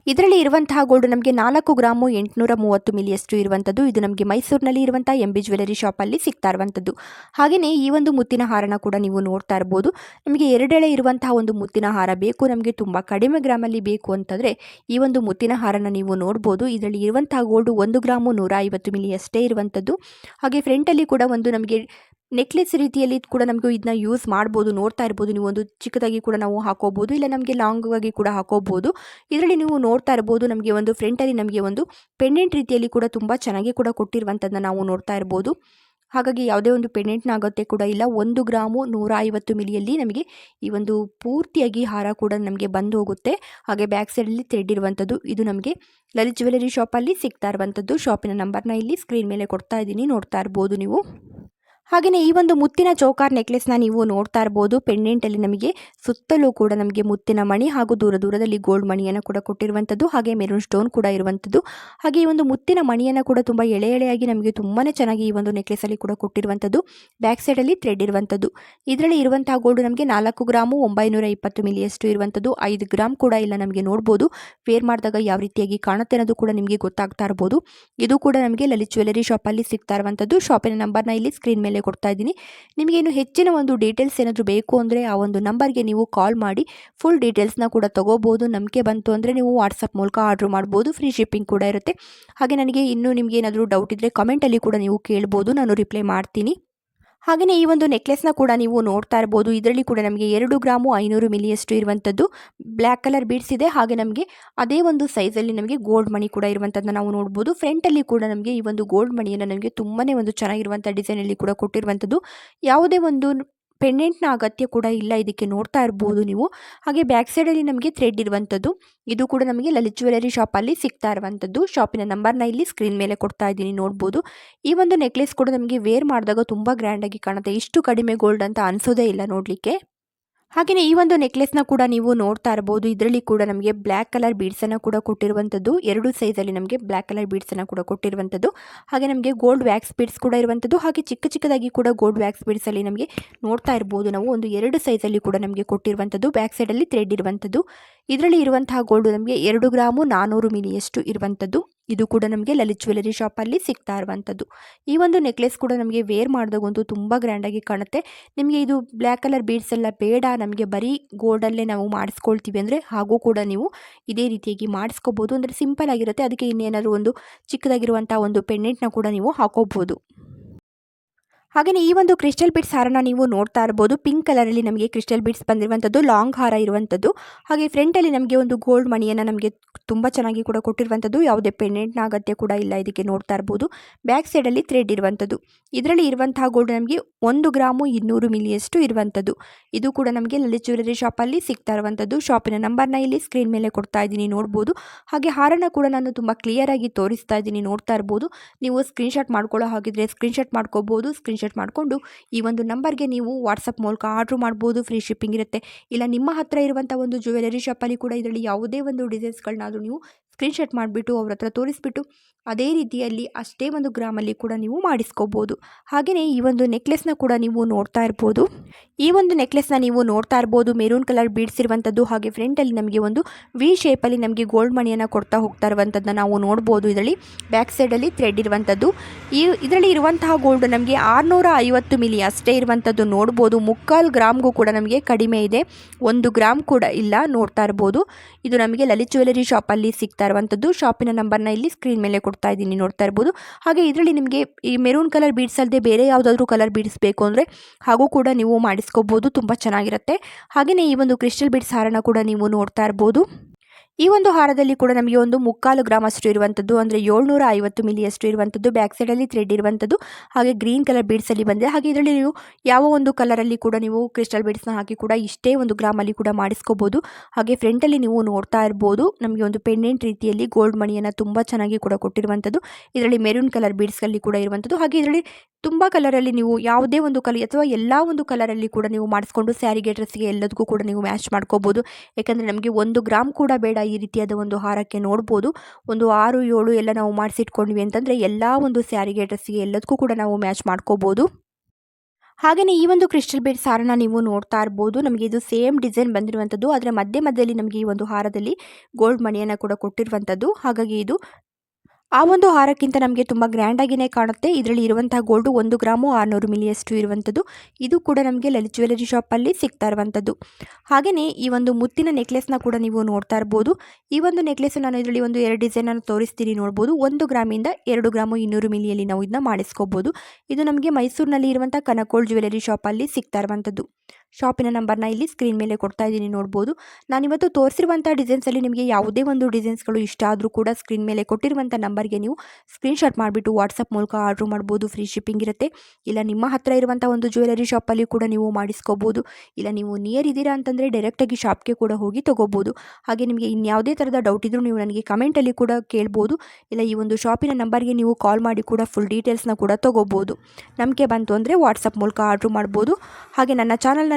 Speaker 1: ಇದರಲ್ಲಿ ಇರುವಂತಹ ಗೋಲ್ಡ್ ನಮಗೆ ನಾಲ್ಕು ಗ್ರಾಮು ಎಂಟುನೂರ ಮೂವತ್ತು ಮಿಲಿಯಷ್ಟು ಇರುವಂಥದ್ದು. ಇದು ನಮಗೆ ಮೈಸೂರಿನಲ್ಲಿ ಇರುವಂಥ ಎಂ ಬಿ ಜ್ಯುವೆಲರಿ ಶಾಪಲ್ಲಿ ಸಿಗ್ತಾ ಇರುವಂಥದ್ದು. ಹಾಗೆಯೇ ಈ ಒಂದು ಮುತ್ತಿನ ಹಾರನ ಕೂಡ ನೀವು ನೋಡ್ತಾ ಇರ್ಬೋದು. ನಮಗೆ ಎರಡೆಳೆ ಇರುವಂತಹ ಒಂದು ಮುತ್ತಿನ ಹಾರ ಬೇಕು. ನಮಗೆ ತುಂಬ ಕಡಿಮೆ ಗ್ರಾಮಲ್ಲಿ ಬೇಕು ಅಂತಂದರೆ ಈ ಒಂದು ಮುತ್ತಿನ ಹಾರನ ನೀವು ನೋಡ್ಬೋದು. ಇದರಲ್ಲಿ ಇರುವಂತಹ ಗೋಲ್ಡು ಒಂದು ಗ್ರಾಮು ನೂರ ಐವತ್ತು ಮಿಲಿಯಷ್ಟೇ ಇರುವಂಥದ್ದು. ಹಾಗೆ ಫ್ರಂಟಲ್ಲಿ ಕೂಡ ಒಂದು ನಮಗೆ ನೆಕ್ಲೆಸ್ ರೀತಿಯಲ್ಲಿ ಕೂಡ ನಮಗೆ ಇದನ್ನ ಯೂಸ್ ಮಾಡ್ಬೋದು, ನೋಡ್ತಾ ಇರ್ಬೋದು. ನೀವು ಒಂದು ಚಿಕ್ಕದಾಗಿ ಕೂಡ ನಾವು ಹಾಕೋಬೋದು, ಇಲ್ಲ ನಮಗೆ ಲಾಂಗ್ ಆಗಿ ಕೂಡ ಹಾಕೋಬೋದು. ಇದರಲ್ಲಿ ನೀವು ನೋಡ್ತಾ ಇರ್ಬೋದು, ನಮಗೆ ಒಂದು ಫ್ರಂಟಲ್ಲಿ ನಮಗೆ ಒಂದು ಪೆಂಡೆಂಟ್ ರೀತಿಯಲ್ಲಿ ಕೂಡ ತುಂಬ ಚೆನ್ನಾಗಿ ಕೂಡ ಕೊಟ್ಟಿರುವಂಥದ್ದನ್ನ ನಾವು ನೋಡ್ತಾ ಇರ್ಬೋದು. ಹಾಗಾಗಿ ಯಾವುದೇ ಒಂದು ಪೆಂಡೆಂಟ್ನ ಅಗತ್ಯ ಕೂಡ ಇಲ್ಲ. ಒಂದು ಗ್ರಾಮು ನೂರ ಐವತ್ತು ಮಿಲಿಯಲ್ಲಿ ನಮಗೆ ಈ ಒಂದು ಪೂರ್ತಿಯಾಗಿ ಹಾರ ಕೂಡ ನಮಗೆ ಬಂದು ಹೋಗುತ್ತೆ. ಹಾಗೆ ಬ್ಯಾಕ್ ಸೈಡಲ್ಲಿ ಥ್ರೆಡ್ ಇದು ನಮಗೆ ಲಲಿತ್ ಜ್ಯುವೆಲರಿ ಶಾಪಲ್ಲಿ ಸಿಗ್ತಾ ಇರುವಂಥದ್ದು ಶಾಪಿನ ನಂಬರ್ನ ಇಲ್ಲಿ ಸ್ಕ್ರೀನ್ ಮೇಲೆ ಕೊಡ್ತಾ ಇದ್ದೀನಿ. ನೋಡ್ತಾ ಇರ್ಬೋದು ನೀವು. ಹಾಗೆಯೇ ಈ ಒಂದು ಮುತ್ತಿನ ಚೌಕಾರ್ ನೆಕ್ಲೆಸ್ನ ನೀವು ನೋಡ್ತಾ ಇರ್ಬೋದು. ಪೆಂಡೆಂಟಲ್ಲಿ ನಮಗೆ ಸುತ್ತಲೂ ಕೂಡ ನಮಗೆ ಮುತ್ತಿನ ಮಣಿ ಹಾಗೂ ದೂರ ದೂರದಲ್ಲಿ ಗೋಲ್ಡ್ ಮಣಿಯನ್ನು ಕೂಡ ಕೊಟ್ಟಿರುವಂಥದ್ದು, ಹಾಗೆ ಮೆರೂನ್ ಸ್ಟೋನ್ ಕೂಡ ಇರುವಂಥದ್ದು. ಹಾಗೆ ಈ ಒಂದು ಮುತ್ತಿನ ಮಣಿಯನ್ನು ಕೂಡ ತುಂಬ ಎಳೆ ಎಳೆಯಾಗಿ ನಮಗೆ ತುಂಬಾ ಚೆನ್ನಾಗಿ ಈ ಒಂದು ನೆಕ್ಲೆಸಲ್ಲಿ ಕೂಡ ಕೊಟ್ಟಿರುವಂಥದ್ದು. ಬ್ಯಾಕ್ ಸೈಡಲ್ಲಿ ಥ್ರೆಡ್ ಇರುವಂಥದ್ದು. ಇದರಲ್ಲಿ ಇರುವಂತಹ ಗೋಲ್ಡ್ ನಮಗೆ ನಾಲ್ಕು ಗ್ರಾಮು ಒಂಬೈನೂರ ಇಪ್ಪತ್ತು ಮಿಲಿಯಷ್ಟು ಇರುವಂಥದ್ದು. ಐದು ಗ್ರಾಮ್ ಕೂಡ ಇಲ್ಲ ನಮಗೆ ನೋಡ್ಬೋದು. ವೇರ್ ಮಾಡಿದಾಗ ಯಾವ ರೀತಿಯಾಗಿ ಕಾಣುತ್ತೆ ಅನ್ನೋದು ಕೂಡ ನಿಮಗೆ ಗೊತ್ತಾಗ್ತಾ ಇರ್ಬೋದು. ಇದು ಕೂಡ ನಮಗೆ ಲಲಿತ್ ಜ್ಯುವೆಲರಿ ಶಾಪಲ್ಲಿ ಸಿಗ್ತಾ ಇರುವಂಥದ್ದು. ಶಾಪಿನ ನಂಬರ್ನ ಇಲ್ಲಿ ಸ್ಕ್ರೀನ್ ಮೇಲೆ ಕೊಡ್ತಾ ಇದ್ದೀನಿ. ನಿಮಗೇನು ಹೆಚ್ಚಿನ ಒಂದು ಡೀಟೇಲ್ಸ್ ಏನಾದರೂ ಬೇಕು ಅಂದರೆ ಆ ಒಂದು ನಂಬರ್ಗೆ ನೀವು ಕಾಲ್ ಮಾಡಿ. ಫುಲ್ ಡೀಟೇಲ್ಸ್ನ ಕೂಡ ತೊಗೋಬೋದು. ನಂಬಿಕೆ ಬಂತು ಅಂದರೆ ನೀವು ವಾಟ್ಸಪ್ ಮೂಲಕ ಆರ್ಡ್ರ್ ಮಾಡ್ಬೋದು. ಫ್ರೀ ಶಿಪ್ಪಿಂಗ್ ಕೂಡ ಇರುತ್ತೆ. ಹಾಗೆ ನನಗೆ ಇನ್ನೂ ನಿಮಗೇನಾದರೂ ಡೌಟ್ ಇದ್ದರೆ ಕಮೆಂಟಲ್ಲಿ ಕೂಡ ನೀವು ಕೇಳ್ಬೋದು. ನಾನು ರಿಪ್ಲೈ ಮಾಡ್ತೀನಿ. ಹಾಗೆಯೇ ಈ ಒಂದು ನೆಕ್ಲೆಸ್ನ ಕೂಡ ನೀವು ನೋಡ್ತಾ ಇರ್ಬೋದು. ಇದರಲ್ಲಿ ಕೂಡ ನಮಗೆ ಎರಡು ಗ್ರಾಮು ಐನೂರು ಮಿಲಿಯಷ್ಟು ಇರುವಂಥದ್ದು ಬ್ಲ್ಯಾಕ್ ಕಲರ್ ಬೀಡ್ಸ್ ಇದೆ. ಹಾಗೆ ನಮಗೆ ಅದೇ ಒಂದು ಸೈಜಲ್ಲಿ ನಮಗೆ ಗೋಲ್ಡ್ ಮಣಿ ಕೂಡ ಇರುವಂಥದ್ದನ್ನ ನಾವು ನೋಡ್ಬೋದು. ಫ್ರಂಟಲ್ಲಿ ಕೂಡ ನಮಗೆ ಈ ಒಂದು ಗೋಲ್ಡ್ ಮಣಿಯನ್ನು ನಮಗೆ ತುಂಬಾ ಒಂದು ಚೆನ್ನಾಗಿರುವಂಥ ಡಿಸೈನಲ್ಲಿ ಕೂಡ ಕೊಟ್ಟಿರುವಂಥದ್ದು ಯಾವುದೇ ಒಂದು ಪೆಂಡೆಂಟ್ನ ಅಗತ್ಯ ಕೂಡ ಇಲ್ಲ ಇದಕ್ಕೆ ನೋಡ್ತಾ ಇರ್ಬೋದು ನೀವು. ಹಾಗೆ ಬ್ಯಾಕ್ ಸೈಡಲ್ಲಿ ನಮಗೆ ಥ್ರೆಡ್ ಇರುವಂಥದ್ದು. ಇದು ಕೂಡ ನಮಗೆ ಲಲಿತ್ ಜ್ಯುವೆಲರಿ ಶಾಪಲ್ಲಿ ಸಿಗ್ತಾ ಇರುವಂಥದ್ದು. ಶಾಪಿನ ನಂಬರ್ನ ಇಲ್ಲಿ ಸ್ಕ್ರೀನ್ ಮೇಲೆ ಕೊಡ್ತಾ ಇದ್ದೀನಿ ನೋಡ್ಬೋದು. ಈ ಒಂದು ನೆಕ್ಲೆಸ್ ಕೂಡ ನಮಗೆ ವೇರ್ ಮಾಡಿದಾಗ ತುಂಬ ಗ್ರ್ಯಾಂಡಾಗಿ ಕಾಣುತ್ತೆ. ಇಷ್ಟು ಕಡಿಮೆ ಗೋಲ್ಡ್ ಅಂತ ಅನಿಸೋದೇ ಇಲ್ಲ ನೋಡಲಿಕ್ಕೆ. ಹಾಗೆಯೇ ಈ ಒಂದು ನೆಕ್ಲೆಸ್ನ ಕೂಡ ನೀವು ನೋಡ್ತಾ ಇರ್ಬೋದು. ಇದರಲ್ಲಿ ಕೂಡ ನಮಗೆ ಬ್ಲ್ಯಾಕ್ ಕಲರ್ ಬೀಡ್ಸನ್ನು ಕೂಡ ಕೊಟ್ಟಿರುವಂಥದ್ದು ಎರಡು ಸೈಜಲ್ಲಿ ನಮಗೆ ಬ್ಲ್ಯಾಕ್ ಕಲರ್ ಬೀಡ್ಸನ್ನು ಕೂಡ ಕೊಟ್ಟಿರುವಂಥದ್ದು ಹಾಗೆ ನಮಗೆ ಗೋಲ್ಡ್ ವ್ಯಾಕ್ಸ್ ಬೀಡ್ಸ್ ಕೂಡ ಇರುವಂಥದ್ದು ಹಾಗೆ ಚಿಕ್ಕ ಚಿಕ್ಕದಾಗಿ ಕೂಡ ಗೋಲ್ಡ್ ವ್ಯಾಕ್ಸ್ ಬೀಡ್ಸಲ್ಲಿ ನಮಗೆ ನೋಡ್ತಾ ಇರ್ಬೋದು ನಾವು. ಒಂದು ಎರಡು ಸೈಜಲ್ಲಿ ಕೂಡ ನಮಗೆ ಕೊಟ್ಟಿರುವಂಥದ್ದು ಬ್ಯಾಕ್ ಸೈಡಲ್ಲಿ ಥ್ರೆಡ್ ಇರುವಂಥದ್ದು ಇದರಲ್ಲಿ ಇರುವಂತಹ ಗೋಲ್ಡ್ ನಮಗೆ ಎರಡು ಗ್ರಾಮು ನಾನ್ನೂರು ಮಿಲಿಯಷ್ಟು ಇರುವಂಥದ್ದು ಇದು ಕೂಡ ನಮಗೆ ಲಲಿತ್ ಜ್ಯುವೆಲರಿ ಶಾಪಲ್ಲಿ ಸಿಗ್ತಾ ಇರುವಂಥದ್ದು ಈ ಒಂದು ನೆಕ್ಲೆಸ್ ಕೂಡ ನಮಗೆ ವೇರ್ ಮಾಡಿದಾಗಂತೂ ತುಂಬ ಗ್ರ್ಯಾಂಡಾಗಿ ಕಾಣುತ್ತೆ. ನಿಮಗೆ ಇದು ಬ್ಲ್ಯಾಕ್ ಕಲರ್ ಬೀಡ್ಸ್ ಎಲ್ಲ ಬೇಡ, ನಮಗೆ ಬರೀ ಗೋಲ್ಡಲ್ಲೇ ನಾವು ಮಾಡಿಸ್ಕೊಳ್ತೀವಿ ಅಂದರೆ ಹಾಗೂ ಕೂಡ ನೀವು ಇದೇ ರೀತಿಯಾಗಿ ಮಾಡಿಸ್ಕೋಬೋದು. ಅಂದರೆ ಸಿಂಪಲ್ ಆಗಿರುತ್ತೆ. ಅದಕ್ಕೆ ಇನ್ನೇನಾದರೂ ಒಂದು ಚಿಕ್ಕದಾಗಿರುವಂಥ ಒಂದು ಪೆಂಡೆಂಟ್ನ ಕೂಡ ನೀವು ಹಾಕೋಬೋದು. ಹಾಗೆಯೇ ಈ ಒಂದು ಕ್ರಿಸ್ಟಲ್ ಬಿಟ್ಸ್ ಹಾರನ ನೀವು ನೋಡ್ತಾ ಇರ್ಬೋದು. ಪಿಂಕ್ ಕಲರಲ್ಲಿ ನಮಗೆ ಕ್ರಿಸ್ಟಲ್ ಬಿಟ್ಸ್ ಬಂದಿರುವಂಥದ್ದು, ಲಾಂಗ್ ಹಾರ ಇರುವಂಥದ್ದು. ಹಾಗೆ ಫ್ರಂಟಲ್ಲಿ ನಮಗೆ ಒಂದು ಗೋಲ್ಡ್ ಮಣಿಯನ್ನು ನಮಗೆ ತುಂಬ ಚೆನ್ನಾಗಿ ಕೂಡ ಕೊಟ್ಟಿರುವಂಥದ್ದು. ಯಾವುದೇ ಪೆಂಡೆಂಟ್ನ ಅಗತ್ಯ ಕೂಡ ಇಲ್ಲ ಇದಕ್ಕೆ ನೋಡ್ತಾ ಇರ್ಬೋದು. ಬ್ಯಾಕ್ ಸೈಡಲ್ಲಿ ಥ್ರೆಡ್ ಇರುವಂಥದ್ದು. ಇದರಲ್ಲಿ ಇರುವಂತಹ ಗೋಲ್ಡ್ ನಮಗೆ ಒಂದು ಗ್ರಾಮು ಇನ್ನೂರು ಮಿಲಿಯಷ್ಟು ಇರುವಂಥದ್ದು. ಇದು ಕೂಡ ನಮಗೆ ಲಲಿತ್ ಜ್ಯುವೆಲರಿ ಶಾಪಲ್ಲಿ ಸಿಗ್ತಾ ಇರುವಂಥದ್ದು. ಶಾಪಿನ ನಂಬರ್ನ ಇಲ್ಲಿ ಸ್ಕ್ರೀನ್ ಮೇಲೆ ಕೊಡ್ತಾ ಇದ್ದೀನಿ ನೋಡ್ಬೋದು. ಹಾಗೆ ಹಾರನ ಕೂಡ ನಾನು ತುಂಬ ಕ್ಲಿಯರಾಗಿ ತೋರಿಸ್ತಾ ಇದ್ದೀನಿ ನೋಡ್ತಾ ಇರ್ಬೋದು. ನೀವು ಸ್ಕ್ರೀನ್ಶಾಟ್ ಮಾಡ್ಕೊಳ್ಳೋ ಹಾಗಿದ್ರೆ ಸ್ಕ್ರೀನ್ಶಾಟ್ ಮಾಡ್ಕೋಬೋದು. ಸ್ಕ್ರೀನ್ಶಾಟ್ ಮಾಡಿಕೊಂಡು ಈ ಒಂದು ನಂಬರ್ಗೆ ನೀವು ವಾಟ್ಸಪ್ ಮೂಲಕ ಆರ್ಡ್ರ್ ಮಾಡ್ಬೋದು ಫ್ರೀ ಶಿಪ್ಪಿಂಗ್ ಇರುತ್ತೆ. ಇಲ್ಲ, ನಿಮ್ಮ ಹತ್ರ ಇರುವಂಥ ಒಂದು ಜ್ಯುವೆಲರಿ ಶಾಪಲ್ಲಿ ಕೂಡ ಇದರಲ್ಲಿ ಯಾವುದೇ ಒಂದು ಡಿಸೈನ್ಸ್ಗಳನ್ನಾದರೂ ನೀವು ಸ್ಕ್ರೀನ್ಶಾಟ್ ಮಾಡಿಬಿಟ್ಟು ಅವ್ರ ಹತ್ರ ತೋರಿಸ್ಬಿಟ್ಟು ಅದೇ ರೀತಿಯಲ್ಲಿ ಅಷ್ಟೇ ಒಂದು ಗ್ರಾಮಲ್ಲಿ ಕೂಡ ನೀವು ಮಾಡಿಸ್ಕೋಬೋದು. ಹಾಗೆಯೇ ಈ ಒಂದು ನೆಕ್ಲೆಸ್ನ ಕೂಡ ನೀವು ನೋಡ್ತಾ ಇರ್ಬೋದು. ಈ ಒಂದು ನೆಕ್ಲೆಸ್ನ ನೀವು ನೋಡ್ತಾ ಇರ್ಬೋದು. ಮೆರೂನ್ ಕಲರ್ ಬೀಡ್ಸ್ ಇರುವಂಥದ್ದು ಹಾಗೆ ಫ್ರಂಟಲ್ಲಿ ನಮಗೆ ಒಂದು ವಿ ಶೇಪಲ್ಲಿ ನಮಗೆ ಗೋಲ್ಡ್ ಮಣಿಯನ್ನು ಕೊಡ್ತಾ ಹೋಗ್ತಾ ಇರುವಂಥದ್ದನ್ನ ನಾವು ನೋಡ್ಬೋದು. ಇದರಲ್ಲಿ ಬ್ಯಾಕ್ ಸೈಡಲ್ಲಿ ಥ್ರೆಡ್ ಇರುವಂಥದ್ದು. ಈ ಇದರಲ್ಲಿ ಇರುವಂತಹ ಗೋಲ್ಡ್ ನಮಗೆ ಆರುನೂರ ಐವತ್ತು ಮಿಲಿ ಅಷ್ಟೇ ಇರುವಂಥದ್ದು ನೋಡ್ಬೋದು. ಮುಕ್ಕಾಲು ಗ್ರಾಮ್ಗೂ ಕೂಡ ನಮಗೆ ಕಡಿಮೆ ಇದೆ. ಒಂದು ಗ್ರಾಮ್ ಕೂಡ ಇಲ್ಲ ನೋಡ್ತಾ ಇರ್ಬೋದು. ಇದು ನಮಗೆ ಲಲಿತ್ ಜ್ಯುವೆಲರಿ ಶಾಪಲ್ಲಿ ಸಿಗ್ತಾ ಇರುವಂಥದ್ದು ಶಾಪಿನ ನಂಬರ್ನ ಇಲ್ಲಿ ಸ್ಕ್ರೀನ್ ಮೇಲೆ ಕೊಡ್ತಾ ಇದ್ದೀನಿ, ನೋಡ್ತಾ ಇರ್ಬೋದು. ಹಾಗೆ ಇದರಲ್ಲಿ ನಿಮಗೆ ಈ ಮೆರೂನ್ ಕಲರ್ ಬೀಡ್ಸ್ ಅಲ್ಲದೆ ಬೇರೆ ಯಾವುದಾದ್ರೂ ಕಲರ್ ಬೀಡ್ಸ್ ಬೇಕು ಅಂದರೆ ಹಾಗೂ ಕೂಡ ನೀವು ಮಾಡಿಸ್ಕೋಬೋದು, ತುಂಬ ಚೆನ್ನಾಗಿರುತ್ತೆ. ಹಾಗೆಯೇ ಈ ಒಂದು ಕ್ರಿಸ್ಟಲ್ ಬೀಡ್ಸ್ ಹಾರನ ಕೂಡ ನೀವು ನೋಡ್ತಾ ಇರ್ಬೋದು. ಈ ಒಂದು ಹಾರದಲ್ಲಿ ಕೂಡ ನಮಗೆ ಒಂದು ಮುಕ್ಕಾಲು ಗ್ರಾಮ್ ಅಷ್ಟು ಇರುವಂಥದ್ದು ಅಂದರೆ ಏಳ್ನೂರ ಐವತ್ತು ಮಿಲಿಯಷ್ಟು ಇರುವಂಥದ್ದು ಬ್ಯಾಕ್ ಸೈಡಲ್ಲಿ ಥ್ರೆಡ್ ಇರುವಂಥದ್ದು ಹಾಗೆ ಗ್ರೀನ್ ಕಲರ್ ಬೀಡ್ಸಲ್ಲಿ ಬಂದಿದೆ. ಹಾಗೆ ಇದರಲ್ಲಿ ನೀವು ಯಾವ ಒಂದು ಕಲರಲ್ಲಿ ಕೂಡ ನೀವು ಕ್ರಿಸ್ಟಲ್ ಬೀಡ್ಸ್ನ ಹಾಕಿ ಕೂಡ ಇಷ್ಟೇ ಒಂದು ಗ್ರಾಮಲ್ಲಿ ಕೂಡ ಮಾಡಿಸ್ಕೋಬೋದು. ಹಾಗೆ ಫ್ರಂಟಲ್ಲಿ ನೀವು ನೋಡ್ತಾ ಇರ್ಬೋದು, ನಮಗೆ ಒಂದು ಪೆಂಡೆಂಟ್ ರೀತಿಯಲ್ಲಿ ಗೋಲ್ಡ್ ಮಣಿಯನ್ನು ತುಂಬ ಚೆನ್ನಾಗಿ ಕೂಡ ಕೊಟ್ಟಿರುವಂಥದ್ದು ಇದರಲ್ಲಿ ಮೆರೂನ್ ಕಲರ್ ಬೀಡ್ಸ್ಗಳಲ್ಲಿ ಕೂಡ ಇರುವಂಥದ್ದು ಹಾಗೆ ಇದರಲ್ಲಿ ತುಂಬ ಕಲರಲ್ಲಿ ನೀವು ಯಾವುದೇ ಒಂದು ಕಲರ್ ಅಥವಾ ಎಲ್ಲ ಒಂದು ಕಲರಲ್ಲಿ ಕೂಡ ನೀವು ಮಾಡಿಸ್ಕೊಂಡು ಸ್ಯಾರಿಗೆ ಡ್ರೆಸ್ಗೆ ಎಲ್ಲದಕ್ಕೂ ಕೂಡ ನೀವು ಮ್ಯಾಚ್ ಮಾಡ್ಕೋಬೋದು. ಯಾಕಂದರೆ ನಮಗೆ ಒಂದು ಗ್ರಾಮ್ ಕೂಡ ಬೇಡ ಈ ರೀತಿಯಾದ ಒಂದು ಹಾರಕ್ಕೆ ನೋಡ್ಬೋದು. ಒಂದು ಆರು, ಏಳು ಎಲ್ಲ ನಾವು ಮಾಡಿಸಿಟ್ಕೊಂಡ್ವಿ ಅಂತಂದರೆ ಎಲ್ಲ ಒಂದು ಸ್ಯಾರಿಗೆ ಡ್ರೆಸ್ಗೆ ಎಲ್ಲದಕ್ಕೂ ಕೂಡ ನಾವು ಮ್ಯಾಚ್ ಮಾಡ್ಕೋಬೋದು. ಹಾಗೆಯೇ ಈ ಒಂದು ಕ್ರಿಸ್ಟಲ್ ಬೇಡ್ ಸಾರನ್ನ ನೀವು ನೋಡ್ತಾ ಇರ್ಬೋದು. ನಮಗೆ ಇದು ಸೇಮ್ ಡಿಸೈನ್ ಬಂದಿರುವಂಥದ್ದು ಅದರ ಮಧ್ಯೆ ಮಧ್ಯದಲ್ಲಿ ನಮಗೆ ಈ ಒಂದು ಹಾರದಲ್ಲಿ ಗೋಲ್ಡ್ ಮಣಿಯನ್ನು ಕೂಡ ಕೊಟ್ಟಿರುವಂಥದ್ದು. ಹಾಗಾಗಿ ಇದು ಆ ಒಂದು ಹಾರಕ್ಕಿಂತ ನಮಗೆ ತುಂಬ ಗ್ರ್ಯಾಂಡಾಗಿಯೇ ಕಾಣುತ್ತೆ. ಇದರಲ್ಲಿ ಇರುವಂತಹ ಗೋಲ್ಡು ಒಂದು ಗ್ರಾಮು ಆರುನೂರು ಮಿಲಿಯಷ್ಟು ಇರುವಂಥದ್ದು. ಇದು ಕೂಡ ನಮಗೆ ಲಲಿತ್ ಜ್ಯುವೆಲರಿ ಶಾಪಲ್ಲಿ ಸಿಗ್ತಾ ಇರುವಂಥದ್ದು. ಹಾಗೆಯೇ ಈ ಒಂದು ಮುತ್ತಿನ ನೆಕ್ಲೆಸ್ನ ಕೂಡ ನೀವು ನೋಡ್ತಾ ಇರ್ಬೋದು. ಈ ಒಂದು ನೆಕ್ಲೆಸ್ ನಾನು ಇದರಲ್ಲಿ ಒಂದು ಎರಡು ಡಿಸೈನನ್ನು ತೋರಿಸ್ತೀನಿ ನೋಡ್ಬೋದು. ಒಂದು ಗ್ರಾಮಿಂದ ಎರಡು ಗ್ರಾಮು ಇನ್ನೂರು ಮಿಲಿಯಲ್ಲಿ ನಾವು ಇದನ್ನ ಮಾಡಿಸ್ಕೋಬೋದು. ಇದು ನಮಗೆ ಮೈಸೂರಿನಲ್ಲಿ ಇರುವಂಥ ಕನಕೋಳ್ ಜ್ಯುವೆಲರಿ ಶಾಪಲ್ಲಿ ಸಿಗ್ತಾ ಇರುವಂಥದ್ದು. ಶಾಪಿನ ನಂಬರ್ನ ಇಲ್ಲಿ ಸ್ಕ್ರೀನ್ ಮೇಲೆ ಕೊಡ್ತಾ ಇದ್ದೀನಿ, ನೋಡ್ಬೋದು. ನಾನಿವತ್ತು ತೋರಿಸಿರುವಂಥ ಡಿಸೈನ್ಸಲ್ಲಿ ನಿಮಗೆ ಯಾವುದೇ ಒಂದು ಡಿಸೈನ್ಸ್ಗಳು ಇಷ್ಟ ಆದರೂ ಕೂಡ ಸ್ಕ್ರೀನ್ ಮೇಲೆ ಕೊಟ್ಟಿರುವಂಥ ನಂಬರ್ಗೆ ನೀವು ಸ್ಕ್ರೀನ್ಶಾಟ್ ಮಾಡಿಬಿಟ್ಟು ವಾಟ್ಸಪ್ ಮೂಲಕ ಆರ್ಡ್ರ್ ಮಾಡ್ಬೋದು ಫ್ರೀ ಶಿಪ್ಪಿಂಗ್ ಇರುತ್ತೆ. ಇಲ್ಲ ನಿಮ್ಮ ಹತ್ರ ಇರುವಂಥ ಒಂದು ಜ್ಯುವೆಲರಿ ಶಾಪಲ್ಲಿ ಕೂಡ ನೀವು ಮಾಡಿಸ್ಕೋಬೋದು. ಇಲ್ಲ ನೀವು ನಿಯರ್ ಇದ್ದೀರಾ ಅಂತಂದರೆ ಡೈರೆಕ್ಟಾಗಿ ಶಾಪ್ಗೆ ಕೂಡ ಹೋಗಿ ತೊಗೋಬೋದು. ಹಾಗೆ ನಿಮಗೆ ಇನ್ಯಾವುದೇ ಥರದ ಡೌಟ್ ಇದ್ದರೂ ನೀವು ನನಗೆ ಕಮೆಂಟಲ್ಲಿ ಕೂಡ ಕೇಳ್ಬೋದು. ಇಲ್ಲ ಈ ಒಂದು ಶಾಪಿನ ನಂಬರ್ಗೆ ನೀವು ಕಾಲ್ ಮಾಡಿ ಕೂಡ ಫುಲ್ ಡೀಟೇಲ್ಸ್ನ ಕೂಡ ತೊಗೋಬೋದು. ನಮಗೆ ಬಂತು ಅಂದರೆ ವಾಟ್ಸಪ್ ಮೂಲಕ ಆರ್ಡ್ರ್ ಮಾಡ್ಬೋದು. ಹಾಗೆ ನನ್ನ ಚಾನಲ್ನ